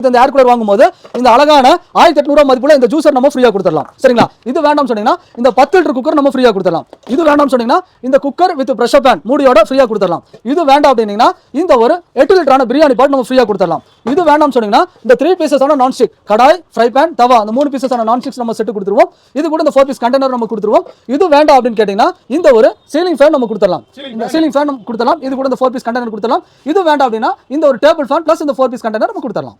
இந்த air cooler வாங்கும்போது இந்த அழகான ஆயிரத்தி எட்நூறு மதிப்புல இந்த ஜூசர் நம்ம ஃப்ரீயா கொடுத்துடலாம். சரிங்களா? இது வேண்டாம் சொன்னீங்கன்னா இந்த பத்து லிட்டர் குக்கர் நம்ம ஃப்ரீயா கொடுத்துடலாம். இது வேண்டாம் சொன்னீங்கன்னா இந்த குக்கர் வித் ப்ரெஷர் பேன் மூடியோட ஃப்ரீயா கொடுத்துடலாம். இது வேண்டாம் அப்படின்னீங்கன்னா இந்த ஒரு எட்டு லிட்டரான பிரியாணி பாட் நம்ம ஃப்ரீயா கொடுத்துடலாம். இது வேண்டாம் சொன்னீங்கன்னா இந்த three பீசஸான non stick kadai fry pan tawa அந்த மூணு பீசஸான நான் ஸ்டிக்ஸ் நம்ம செட்டு கொடுத்துருவோம். இது கூட இந்த ஃபோர் பீஸ் கண்டெய்னர் நம்ம கொடுத்துருவோம். இது வேண்டாம் அப்படின்னு கேட்டீங்கன்னா இந்த ஒரு சீலிங் ஃபேன் நம்ம கொடுத்துடலாம். இந்த சீலிங் ஃபேன் நம்ம கொடுத்துடலாம். இது கூட இந்த ஃபோர் பீஸ் கண்டெய்னர் கொடுத்துடலாம். இது வேண்டாம் அப்படின்னா இந்த ஒரு டேபிள் ஃபேன் ப்ளஸ் இந்த ஃபோர் பீஸ் கண்டெய்னர் நம்ம கொடுத்துடலாம்.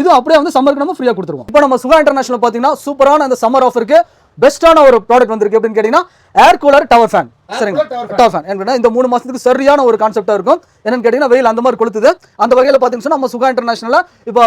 இது அப்படியே வந்து சம்மருக்கு நம்ம ஃப்ரீயா கொடுத்துருவோம். இப்போ நம்ம சுகா இன்டர்நேஷனல் பார்த்தீங்கன்னா சூப்பரான அந்த சம்மர் ஆஃபருக்கு பெஸ்ட்டான ஒரு ப்ராடக்ட் வந்திருக்கு அப்படின்னு கேட்டீங்கன்னா ஏர் கூலர் டவர் ஃபேன் சரிங்க cooler tower fan. Tower fan ஏன்னா இந்த மூணு மாசத்துக்கு சரியான ஒரு கான்செப்டா இருக்கும். என்னன்னு கேட்டீங்கன்னா வெயில் அந்த மாதிரி கொளுத்துது. அந்த வகையில் பார்த்தீங்கன்னா நம்ம சுகா இன்டர்நேஷனல் இப்போ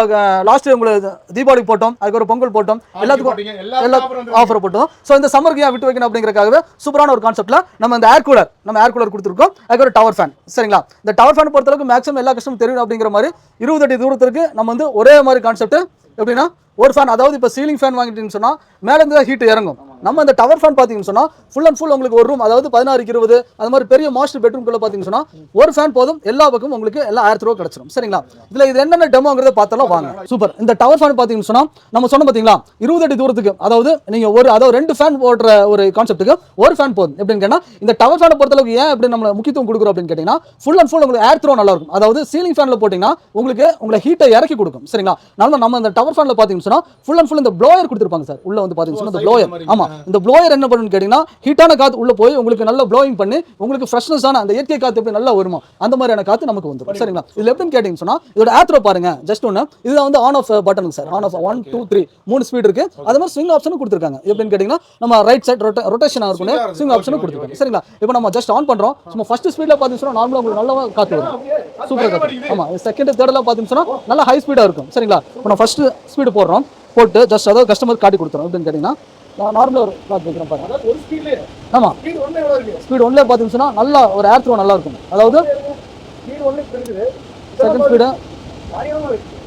லாஸ்ட் உங்களுக்கு தீபாவளி போட்டோம் அதுக்கு ஒரு பொங்கல் போட்டோம் எல்லாத்துக்கும் எல்லா. ஆஃபர் போட்டோம். ஸோ இந்த சம்மருக்கு ஏன் விட்டு வைக்கணும் அப்படிங்கறக்காகவே சூப்பரான ஒரு கான்செப்ட்ல நம்ம இந்த ஏர் கூலர் நம்ம ஏர் கூலர் கொடுத்துருக்கோம். அதுக்கு ஒரு டவர் ஃபேன் சரிங்களா? இந்த டவர் ஃபேன் பொறுத்தளவுக்கு மேக்ஸிமம் எல்லா கஷ்டமும் தெரியும் அப்படிங்கிற மாதிரி இருபது அடி தூரத்திற்கு நம்ம வந்து ஒரே மாதிரி கான்செப்ட் எப்படின்னா ஒரு ஃபேன் அதாவது இப்போ சீலிங் ஃபேன் வாங்கிட்டீங்கன்னு சொன்னா மேல இருந்து ஹீட் இறங்கும். நம்ம இந்த டவர் ஃபேன் பார்த்தீங்கன்னு சொன்னால் ஃபுல் அண்ட் ஃபுல் உங்களுக்கு ஒரு ரூம் அதாவது பதினாறு இருபது அது மாதிரி பெரிய மாஸ்டர் பெட்ரூம்குள்ளே பார்த்தீங்கன்னு சொன்னால் ஒரு ஃபேன் போதும் எல்லா பக்கமும் உங்களுக்கு எல்லா ஆயிரத்தி ரூபா கிடைச்சிரும். சரிங்களா? இதில் இது என்னென்ன டெமோங்கிறத பார்த்தாலும் வாங்க. சூப்பர் இந்த டவர் ஃபேன் பார்த்தீங்கன்னு சொன்னா நம்ம சொன்ன பார்த்தீங்களா இருபது அடி தூரத்துக்கு அதாவது நீங்கள் ஒரு அதாவது ரெண்டு ஃபேன் போடுற ஒரு கான்செப்ட்டுக்கு ஒரு ஃபேன் போதும். எப்படின்னு கேட்டால் இந்த டவர் ஃபேனை பொறுத்தளவுக்கு ஏன் அப்படி நம்ம முக்கியத்துவம் கொடுக்குறோம் அப்படின்னு கேட்டிங்கன்னா ஃபுல் அண்ட் ஃபுல் உங்களுக்கு ஏர் த்ரோ நல்லா இருக்கும் அதாவது சீலிங் ஃபேன்ல போட்டிங்கன்னா உங்களுக்கு உங்களை ஹீட்டை இறக்கி கொடுக்கும். சரிங்களா? அதனால நம்ம இந்த டவர் ஃபேனில் பார்த்தீங்கன்னு சொன்னால் ஃபுல் அண்ட் ஃபுல் இந்த ப்ளோயர் கொடுத்துருப்பாங்க சார். உள்ள வந்து பார்த்தீங்கன்னா இந்த ப்ளோயர் ஆமா. இந்த ப்ளோயர் என்ன பண்ணுன்னு கேட்டீங்கன்னா ஹீட்டான காத்து உள்ள போய் உங்களுக்கு நல்ல ப்ளோயிங் பண்ணி உங்களுக்கு ஃப்ரெஷ்னஸான அந்த இயற்கை காத்து எப்படி நல்லா வருமோ அந்த மாதிரியான காத்து நமக்கு வந்துடும் சரிங்களா? இதுல எப்படின்னு கேட்டீங்கன்னு சொன்னா இதோட ஏத்ரோ பாருங்க. ஜஸ்ட் ஒன்று இதுல வந்து on off button sir on off one two three மூணு ஸ்பீட் இருக்கு. அது மாதிரி ஸ்விங் ஆப்ஷனும் கொடுத்துருக்காங்க. எப்படின்னு கேட்டீங்கன்னா நம்ம ரைட் சைட் ரொட்டேஷன் இருக்கும் ஸ்விங் ஆப்ஷனும் கொடுத்துருக்காங்க. சரிங்களா? இப்போ நம்ம ஜஸ்ட் ஆன் பண்றோம். சும்மா ஃபர்ஸ்ட் ஸ்பீட்ல பார்த்தீங்கன்னா நார்மலாக உங்களுக்கு நல்லா காத்து வரும். சூப்பராக காத்து ஆமா செகண்ட் தேர்ட்லாம் பார்த்தீங்கன்னா நல்லா ஹை ஸ்பீடா இருக்கும். சரிங்களா? இப்போ நான் ஃபர்ஸ்ட் ஸ்பீடு போடுறோம். போட்டு ஜஸ்ட் அதாவது கஸ்டமர் காட்டி கொடுத்துரும் எப்படின்னு கேட்டீங்கன்னா நான் நார்மலாக ஒரு காத்து வைக்கிறேன் பாருங்க. அதாவது ஒரு ஸ்பீட்லயே ஆமா. ஸ்பீட் ஒன்லேயே பார்த்தீங்கன்னா நல்லா ஒரு ஏர் த்ரோ நல்லா இருக்கும். அதாவது செகண்ட் ஸ்பீடு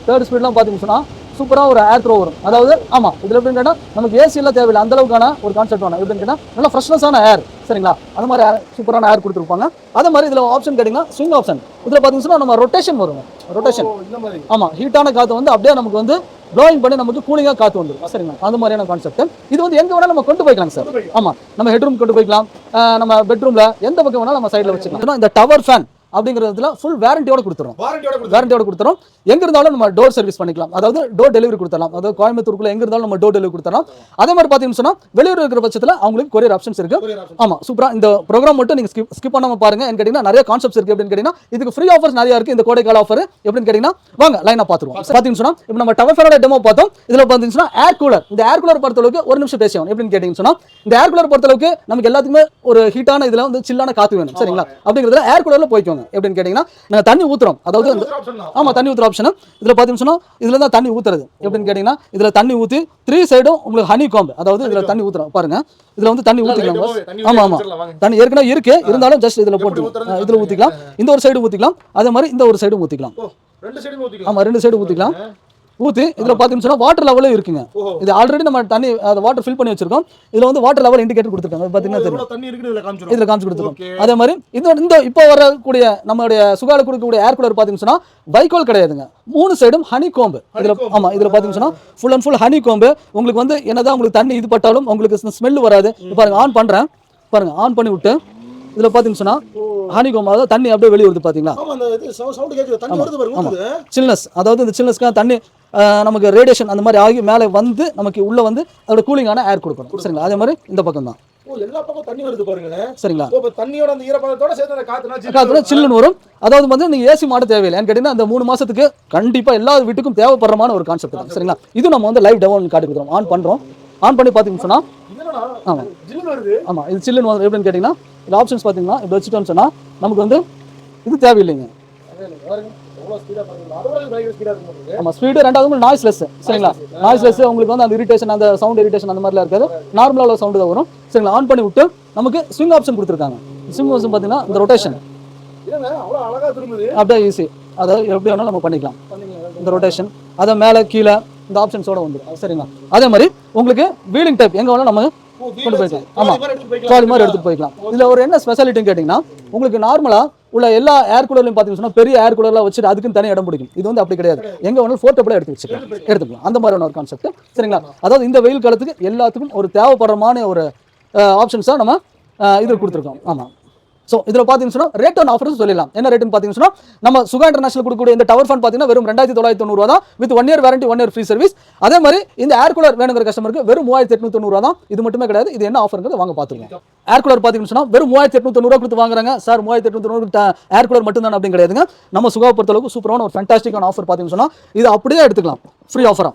தேர்ட் ஸ்பீட்லாம் பார்த்தீங்கன்னா சூப்பராக ஒரு ஏர் த்ரோ வரும். அதாவது ஆமாம் இதில் எப்படின்னு கேட்டால் நமக்கு ஏசி எல்லாம் தேவையில்லை. அந்த அளவுக்கான ஒரு கான்செப்ட் வேணும். எப்படின்னு கேட்டால் நல்லா ஃப்ரெஷ்னஸான ஏர் சரிங்களா? அந்த மாதிரி ஏர் சூப்பரான ஏர் கொடுத்துருப்பாங்க. அதே மாதிரி இதில் ஆப்ஷன் கேட்டிங்கன்னா ஸ்விங் ஆப்ஷன் இதில் பார்த்தீங்கன்னா நம்ம ரொட்டேஷன் வரும். ரொட்டேஷன் ஆமாம் ஹீட்டான காற்று வந்து அப்படியே நமக்கு வந்து ப்ளோயிங் பண்ணி நமக்கு கூலிங்காக காற்று வந்துடும் சரிங்களா? அந்த மாதிரியான கான்செப்ட் இது வந்து எங்கே வேணாலும் நம்ம கொண்டு போய்க்கலாம் சார். ஆமாம் நம்ம ஹெட்ரூம் கொண்டு போய்க்கலாம். நம்ம பெட்ரூமில் எந்த பக்கம் வேணாலும் நம்ம சைடில் வச்சுக்கலாம். இந்த டவர் ஃபேன் அப்படிங்கிறதுல ஃபுல் வேரண்டியோட கொடுத்துரும் வாரண்டியோட கொடுத்து வேரண்டியோட கொடுத்துரும் எங்க இருந்தாலும் நம்ம டோர் சர்வீஸ் பண்ணிக்கலாம். அதாவது டோர் டெலிவரி கொடுத்தலாம் அதாவது கோயம்புத்தூருக்குள்ள எங்க இருந்தாலும் நம்ம டோர் டெலிவரி கொடுத்தலாம் அதே மாதிரி பாத்தீங்கன்னு சொன்னா வெளியூர் இருக்கிற பட்சத்துல அவங்களுக்கு கொரியர் ஆப்ஷன்ஸ் இருக்கு. ஆமா சூப்பரா இந்த ப்ரோக்ராம் மட்டும் நீங்க ஸ்கிப் ஸ்கிப் பண்ணாம பாருங்க. என்ன கேட்டீங்கன்னா நிறைய கான்செப்ட்ஸ் இருக்கு அப்படின்னு கேட்டீங்கன்னா இதுக்கு ஃப்ரீ ஆஃபர்ஸ் நிறைய இருக்கு. இந்த கோடைக்கால ஆஃபர் எப்படின்னு கேட்டீங்கன்னா வாங்க லைனா பாத்துருவோம் பாத்தீங்கன்னு சொன்னா இப்போ நம்ம டவர் டெமோ பார்த்தோம். இதுல பாத்தீங்கன்னா ஏர் கூலர் இந்த ஏர் கூலர் பொறுத்தளவுக்கு ஒரு நிமிஷம் பேசியோம் எப்படின்னு கேட்டீங்கன்னு சொன்னா இந்த ஏர் கூலர் பொறுத்தளவுக்கு நமக்கு எல்லாத்துக்குமே ஒரு ஹீட்டான இதுல வந்து சில்லான காத்து வேணும். சரிங்களா? அப்படிங்கிறதுல ஏர் கூலர்ல போய்க்கோங்க. எப்படின்னு கேட்டீங்கன்னா நாங்க தண்ணி ஊத்துறோம். அதாவது அந்த ஆப்ஷன் தான். ஆமா தண்ணி ஊத்துற ஆப்ஷன் இதுல பாத்தீங்கன்னா சொன்னா இதுல தான் தண்ணி ஊத்துறது. எப்படின்னு கேட்டீங்கன்னா இதுல தண்ணி ஊத்தி த்ரீ சைடும் உங்களுக்கு ஹனி காம்பு அதாவது இதுல தண்ணி ஊத்துறோம். பாருங்க. இதுல வந்து தண்ணி ஊத்திக்கலாம். light boss. ஆ தண்ணி ஏற்கனவே இருக்கு. இருந்தாலும் ஜஸ்ட் இதுல போட்டு? இதுல ஊத்திக்கலாம். இந்த ஒரு சைடு ஊத்திக்கலாம். அதே மாதிரி இந்த ஒரு சைடும் ஊத்திக்கலாம். ஓ ரெண்டு சைடும் ஊத்திக்கலாம். ஆமா ரெண்டு சைடு ஊத்திக்கலாம். ஊத்தி இதுல பாத்தீங்கன்னா சொன்னா வாட்டர் லெவலும் இருக்குங்க. இது ஆல்ரெடி நம்ம தண்ணி அந்த வாட்டர் ஃபில் பண்ணி வச்சிருக்கோம். இதுல வந்து வாட்டர் லெவல் இண்டிகேட்டர் கொடுத்துருக்காங்க. இது பாத்தீங்கன்னா தெரியும். இதுல காமிச்சு கொடுத்துருக்கோம். அதே மாதிரி இந்த இந்த இப்போ வரக்கூடிய நம்மளுடைய சுகால கொடுக்கக்கூடிய ஏர் கூலர் பாத்தீங்கன்னா சொன்னா வைக்கோல் கிடையாதுங்க. மூணு சைடும் ஹனி கோம்பு இதுல Honeycomb. ஆமா இதுல பாத்தீங்கன்னா சொன்னா full and full honey comb உங்களுக்கு வந்து என்னதான் உங்களுக்கு தண்ணி இது பட்டாலும் உங்களுக்கு ஸ்மெல் வராது. பாருங்க ஆன் பண்றேன். பாருங்க ஆன் பண்ணி விட்டு இதுல பாத்தீங்கன்னா சொன்னா ஹனி கோம்பு அதாவது தண்ணி அப்படியே வெளியே வருது பாத்தீங்களா சில்னஸ் அதாவது இந்த சில்னஸ்க்காக தண்ணி நமக்கு ரேடியேஷன் அந்த மாதிரி ஆகி மேலே வந்து நமக்கு உள்ள வந்து அதோட கூலிங்கான ஏர் கொடுக்கணும். சரிங்களா? அதே மாதிரி இந்த பக்கம் தான். ஓ எல்லா பக்கம் தண்ணி வருது பாருங்க சரிங்களா? ஓ, இப்ப தண்ணியோட அந்த ஈரப்பதத்தோட சேர்த்து அந்த காத்துனா சில்லுன்னு வரும். சில்லுன்னு வரும். அதாவது வந்து நீங்க ஏசி மாட்ட தேவையில்லை. ஏன்னு கேட்டீங்கன்னா அந்த மூணு மாசத்துக்கு கண்டிப்பா எல்லா வீட்டுக்கும் தேவைப்படுறமான ஒரு கான்செப்ட் தான். சரிங்களா? இது நம்ம வந்து லைவ் டெமோ காட்டி கொடுக்குறோம் ஆன் பண்றோம். ஆன் பண்ணி பாத்தீங்கன்னு சொன்னா இது என்னடா ஆமா. ஜில்லுன்னு வருது. ஆமா இது சில்லுன்னு வந்து எப்படின்னு கேட்டீங்கன்னா இந்த ஆப்ஷன்ஸ் பாத்தீங்கன்னா இப்படி வச்சுட்டோம்னு சொன்னா நமக்கு வந்து இது தேவையில்லைங்க. எவ்வளவு ஸ்பீடா ரெண்டாவது நாய்ஸ் லெஸ் சரிங்களா? நாய்ஸ் லெஸ் உங்களுக்கு வந்து அந்த இரிட்டேஷன் அந்த சவுண்ட் இரிட்டேஷன் அந்த மாதிரிலாம் இருக்காது. நார்மலாக உள்ள சவுண்டு தான் வரும். சரிங்களா? ஆன் பண்ணி விட்டு நமக்கு ஸ்விங் ஆப்ஷன் கொடுத்துருக்காங்க. ஸ்விங் ஆப்ஷன் பார்த்தீங்கன்னா இந்த ரொட்டேஷன் அப்படியே ஈஸி அதாவது எப்படி வேணாலும் நம்ம பண்ணிக்கலாம். இந்த ரொட்டேஷன் அதை மேலே கீழே இந்த ஆப்ஷன்ஸோட வந்துடும் சரிங்களா? அதே மாதிரி உங்களுக்கு வீலிங் டைப் எங்கே வேணாலும் நம்ம கொண்டு போய்க்கலாம். ஆமா. trolley மாதிரி எடுத்துட்டு போய்க்கலாம். ட்ராலி மாதிரி எடுத்துகிட்டு போய்க்கலாம். இதில் ஒரு என்ன ஸ்பெஷாலிட்டின்னு கேட்டிங்கன்னா உங்களுக்கு நார்மலாக உள்ள எல்லா ஏர் கூலர்லையும் பார்த்தீங்கன்னா பெரிய ஏர் கூலர்லாம் வச்சுட்டு அதுக்குன்னு தனி இடம் பிடிக்கும். இது வந்து அப்படி கிடையாது. எங்க வேணாலும் போர்ட்டபிளாக எடுத்து வச்சுக்கலாம். எடுத்துக்கலாம். அந்த மாதிரியான ஒரு கான்செப்ட் சரிங்களா? அதாவது இந்த வெயில் காலத்துக்கு எல்லாத்துக்கும் ஒரு தேவைப்படுறமான ஒரு ஆப்ஷன்ஸாக நம்ம இது கொடுத்துருக்கோம். ஆமாம் ஸோ இதில் பார்த்தீங்கன்னு சொன்னா ரேட் ஆன் ஆஃபர்ஸ் சொல்லலாம் என்ன ரேட்னு பார்த்தீங்கன்னு சொன்னா நம்ம சுகா இன்டர்நேஷனல் கொடுக்கக்கூடிய இந்த டவர் ஃபோன் பார்த்தீங்கன்னா வெறும் ரெண்டாயிரத்தி தொள்ளாயிரத்தி தொண்ணூறுவா தான். With one year warranty one year free service அதே மாதிரி இந்த ஏர் கூலர் வேணுங்கிற கஸ்டமருக்கு வெறும் மூவாயிரத்தி எட்நூத்தி தொண்ணூறு தான். இது மட்டுமே கிடையாது இது என்ன ஆஃபருங்கிறது வாங்க பார்த்துருக்கோம் ஏர் கூலர் பார்த்தீங்கன்னு சொன்னா வெறும் மூவாயிரத்தி எட்நூத்தி தொண்ணூறுவா கொடுத்து வாங்குறாங்க. சார் மூவாயிரத்தி எட்நூத்தி தொண்ணூறு ஏர் கூலர் மட்டும் தான் அப்படின்னு கிடையாதுங்க. நம்ம சுகா பொறுத்தளவுக்கு சூப்பரான ஒரு ஃபேன்டாஸ்டிக்கான ஆஃபர் பார்த்தீங்கன்னு சொன்னால் இது அப்படியே எடுத்துக்கலாம். ஃப்ரீ ஆஃபரா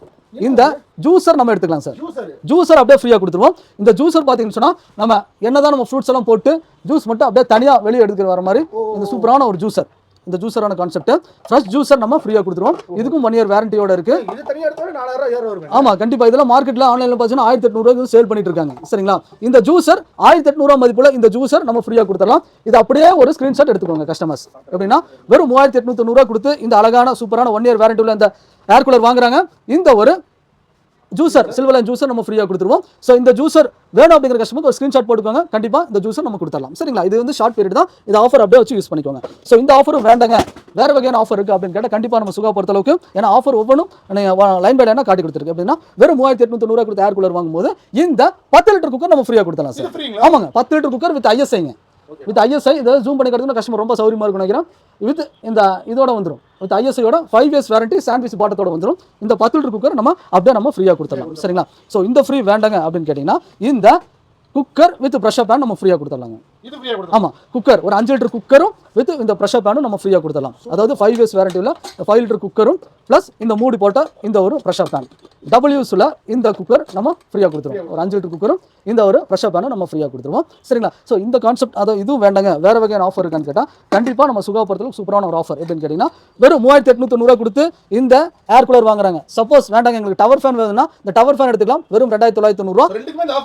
இந்த ஜூஸர் நம்ம எடுத்துக்கலாம் சார் ஜூசர் ஜூஸர் அப்படியே ஃப்ரீயாக கொடுத்துருவோம். இந்த ஜூஸர் பார்த்தீங்கன்னு சொன்னா நம்ம என்னதான் நம்ம ஃப்ரூட்ஸ் எல்லாம் போட்டு ஜூஸ் மட்டும் அப்படியே தனியாக வெளியே எடுத்துட்டு வர மாதிரி இந்த சூப்பரான ஒரு ஜூஸர் இந்த ஜூஸரான கான்செப்ட் ஃப்ரெஷ் ஜூஸர் நம்ம ஃப்ரீயாக கொடுத்துருவோம். இதுக்கும் ஒன் இயர் வாரண்டியோட இருக்கு. இது தனியா எடுத்தா நாலாயிரம் ஏற வருமே. ஆமா கண்டிப்பா. இதெல்லாம் மார்க்கெட்ல ஆன்லைன்ல பார்த்தீங்கன்னா ஆயிரத்தி எட்நூறுவா சேல் பண்ணிட்டு இருக்காங்க. சரிங்களா? இந்த ஜூஸர் ஆயிரத்தி எட்நூறுவா மதிப்புல இந்த ஜூஸர் நம்ம ஃப்ரீயா கொடுத்துடலாம். இது அப்படியே ஒரு ஸ்கிரீன்ஷாட் எடுத்துக்கோங்க கஸ்டமர்ஸ் எப்படின்னா வெறும் மூவாயிரத்தி எட்நூத்தி தொண்ணூறுவா கொடுத்து இந்த அழகான சூப்பரான ஒன் இயர் வாரண்டி உள்ள இந்த ஏர் கூலர் வாங்குறாங்க? இந்த ஒரு ஜூசர் சில்வர் லைன் ஜூசர் நம்ம ஃப்ரீயாக கொடுத்துருவோம். ஸோ இந்த ஜூசர் வேணும் அப்படிங்கிற கஸ்டமருக்கு ஒரு ஸ்க்ரீன்ஷாட் போட்டுக்கோங்க. கண்டிப்பாக இந்த ஜூசர் நம்ம கொடுத்துடலாம். சரிங்களா? இது வந்து ஷார்ட் பீரியட் தான். இந்த ஆஃபர் அப்படியே வச்சு யூஸ் பண்ணிக்கோங்க. ஸோ இந்த ஆஃபரும் வேண்டாங்க. வேற வகையான ஆஃபர் இருக்குது அப்படின்னு கேட்டால் கண்டிப்பாக நம்ம சுகா பொறுத்த அளவுக்கு ஏன்னா ஆஃபர் ஒவ்வொன்றும் லைன் பை லைனாக காட்டி கொடுத்துருக்கு. அப்படின்னா வெறும் மூவாயிரத்தி எட்நூத்தி கொடுத்து ஏர் கூலர் வாங்கும்போது இந்த பத்து லிட்டர் குக்கர் நம்ம ஃப்ரீயாக கொடுத்தலாம் சார் இது ஆமாங்க. பத்து லிட்டர் குக்கர் வித் ஐஎஸ்ஐங்க வித் ஐஎஸ்ஐ இதை ஜூம் பண்ணி கஸ்டமர் ரொம்ப சௌரியமாக இருக்கும் நினைக்கிறேன். வித் இந்த இதோட வந்துடும் வித் ஐஎஸ்ஐயோட ஃபைவ் இயர்ஸ் வாரண்டி சாண்ட்விச் பாட்டத்தோட வந்துடும் இந்த பத்து லிட்டர் குக்கர் நம்ம அப்படியே நம்ம ஃப்ரீயாக கொடுத்துடலாம். சரிங்களா? ஸோ இந்த ஃப்ரீ வேண்டாங்க அப்படின்னு கேட்டிங்கன்னா இந்த குக்கர் வித் ப்ரெஷர் பேன் நம்ம ஃப்ரீயாக கொடுத்துடலாங்க. இது ஃப்ரீயா கொடுத்தா ஆமாம் குக்கர் ஒரு அஞ்சு லிட்டர் குக்கரும் வித் இந்த ப்ரெஷர் பேனும் நம்ம ஃப்ரீயாக கொடுத்துடலாம். அதாவது ஃபைவ் இயர்ஸ் வாரண்டியில் ஃபைவ் லிட்டர் குக்கரும் ப்ளஸ் இந்த மூடி போட்ட இந்த ஒரு ப்ரெஷர் பேன் டபிள்யூஸில் இந்த குக்கர் நம்ம ஃப்ரீயாக கொடுத்துருவோம். ஒரு அஞ்சு லிட்டர் குக்கரும் இந்த ஒரு ப்ரெஷர் பேனும் நம்ம ஃப்ரீயாக கொடுத்துருவோம். சரிங்களா? ஸோ இந்த கான்செப்ட் அதை இதுவும் வேண்டாங்க. வேறு வகையான ஆஃபர் இருக்கான்னு கேட்டால் கண்டிப்பாக நம்ம சுகாபுரத்தில் சூப்பரான ஒரு ஆஃபர் எப்படின்னு கேட்டிங்கன்னா வெறும் மூவாயிரத்தி எட்நூத்தி கொடுத்து இந்த ஏர் கூலர் வாங்குறாங்க. சப்போஸ் வேண்டாங்க எங்களுக்கு டவர் ஃபேன் வேணும்னா இந்த டவர் ஃபேன் எடுத்துக்கலாம். வெறும் ரெண்டாயிரத்தி தொள்ளாயிரத்தி தொண்ணூறுவா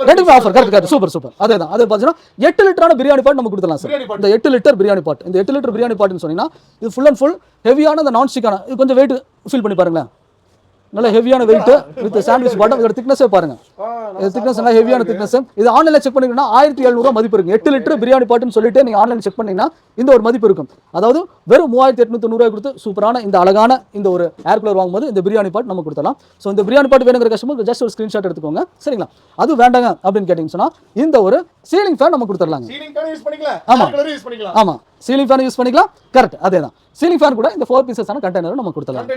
ரெண்டுக்குமே offer correct correct super super. அதே தான். அது பார்த்தீங்கன்னா எட்டு லிட்டரான பிரியாணி பாட் நம்ம கொடுத்துடலாம் சார் பிரியாணி. இந்த எட்டு லிட்டர் பிரியாணி பாட் இந்த எட்டு லிட்டர் பிரியாணி பாட்னு சொன்னீங்கன்னா இது ஃபுல் அண்ட் ஃபுல் ஹெவியான இந்த நான் ஸ்டிக்கான இது கொஞ்சம் வெயிட் ஃபீல் பண்ணி பாருங்களேன். நல்ல ஹெவியான வெயிட் வித் சாண்ட்விச் பாட்டம் இதோட திக்னஸே பாருங்க. இது திக்னஸ் நல்லா ஹெவியான திக்னஸ் இது ஆன்லைன்ல செக் பண்ணிங்கன்னா ஆயிரத்தி எழுநூறுவா மதிப்பு இருக்கு. எட்டு லிட்டர் பிரியாணி பாட்டுன்னு சொல்லிட்டு நீங்க ஆன்லைன் செக் பண்ணீங்கன்னா இந்த ஒரு மதிப்பு இருக்கும். அதாவது வெறும் மூவாயிரத்தி எட்நூத்தி தொண்ணூறுவா கொடுத்து சூப்பரான இந்த அழகான இந்த ஒரு ஏர் கூலர் வாங்கும்போது இந்த பிரியாணி பாட் நம்ம கொடுத்தலாம் ஸோ இந்த பிரியாணி பாட் வேணுங்கிற கஸ்டமர் ஜஸ்ட் ஒரு ஸ்கிரீன்ஷாட் எடுத்துக்கோங்க. சரிங்களா? அது வேண்டாங்க அப்படின்னு கேட்டிங்கன்னு சொன்னா இந்த ஒரு சீலிங் ஃபேன் நம்ம கொடுத்துடலாங்க. ஆமா. ஆமா. சீலிங் ஃபேன் யூஸ் பண்ணிக்கலாம். கரெக்ட் அதே தான் சீலிங் ஃபேன் கூட இந்த ஃபோர் பீசஸான கண்டெய்னர் நம்ம கொடுத்தலாம்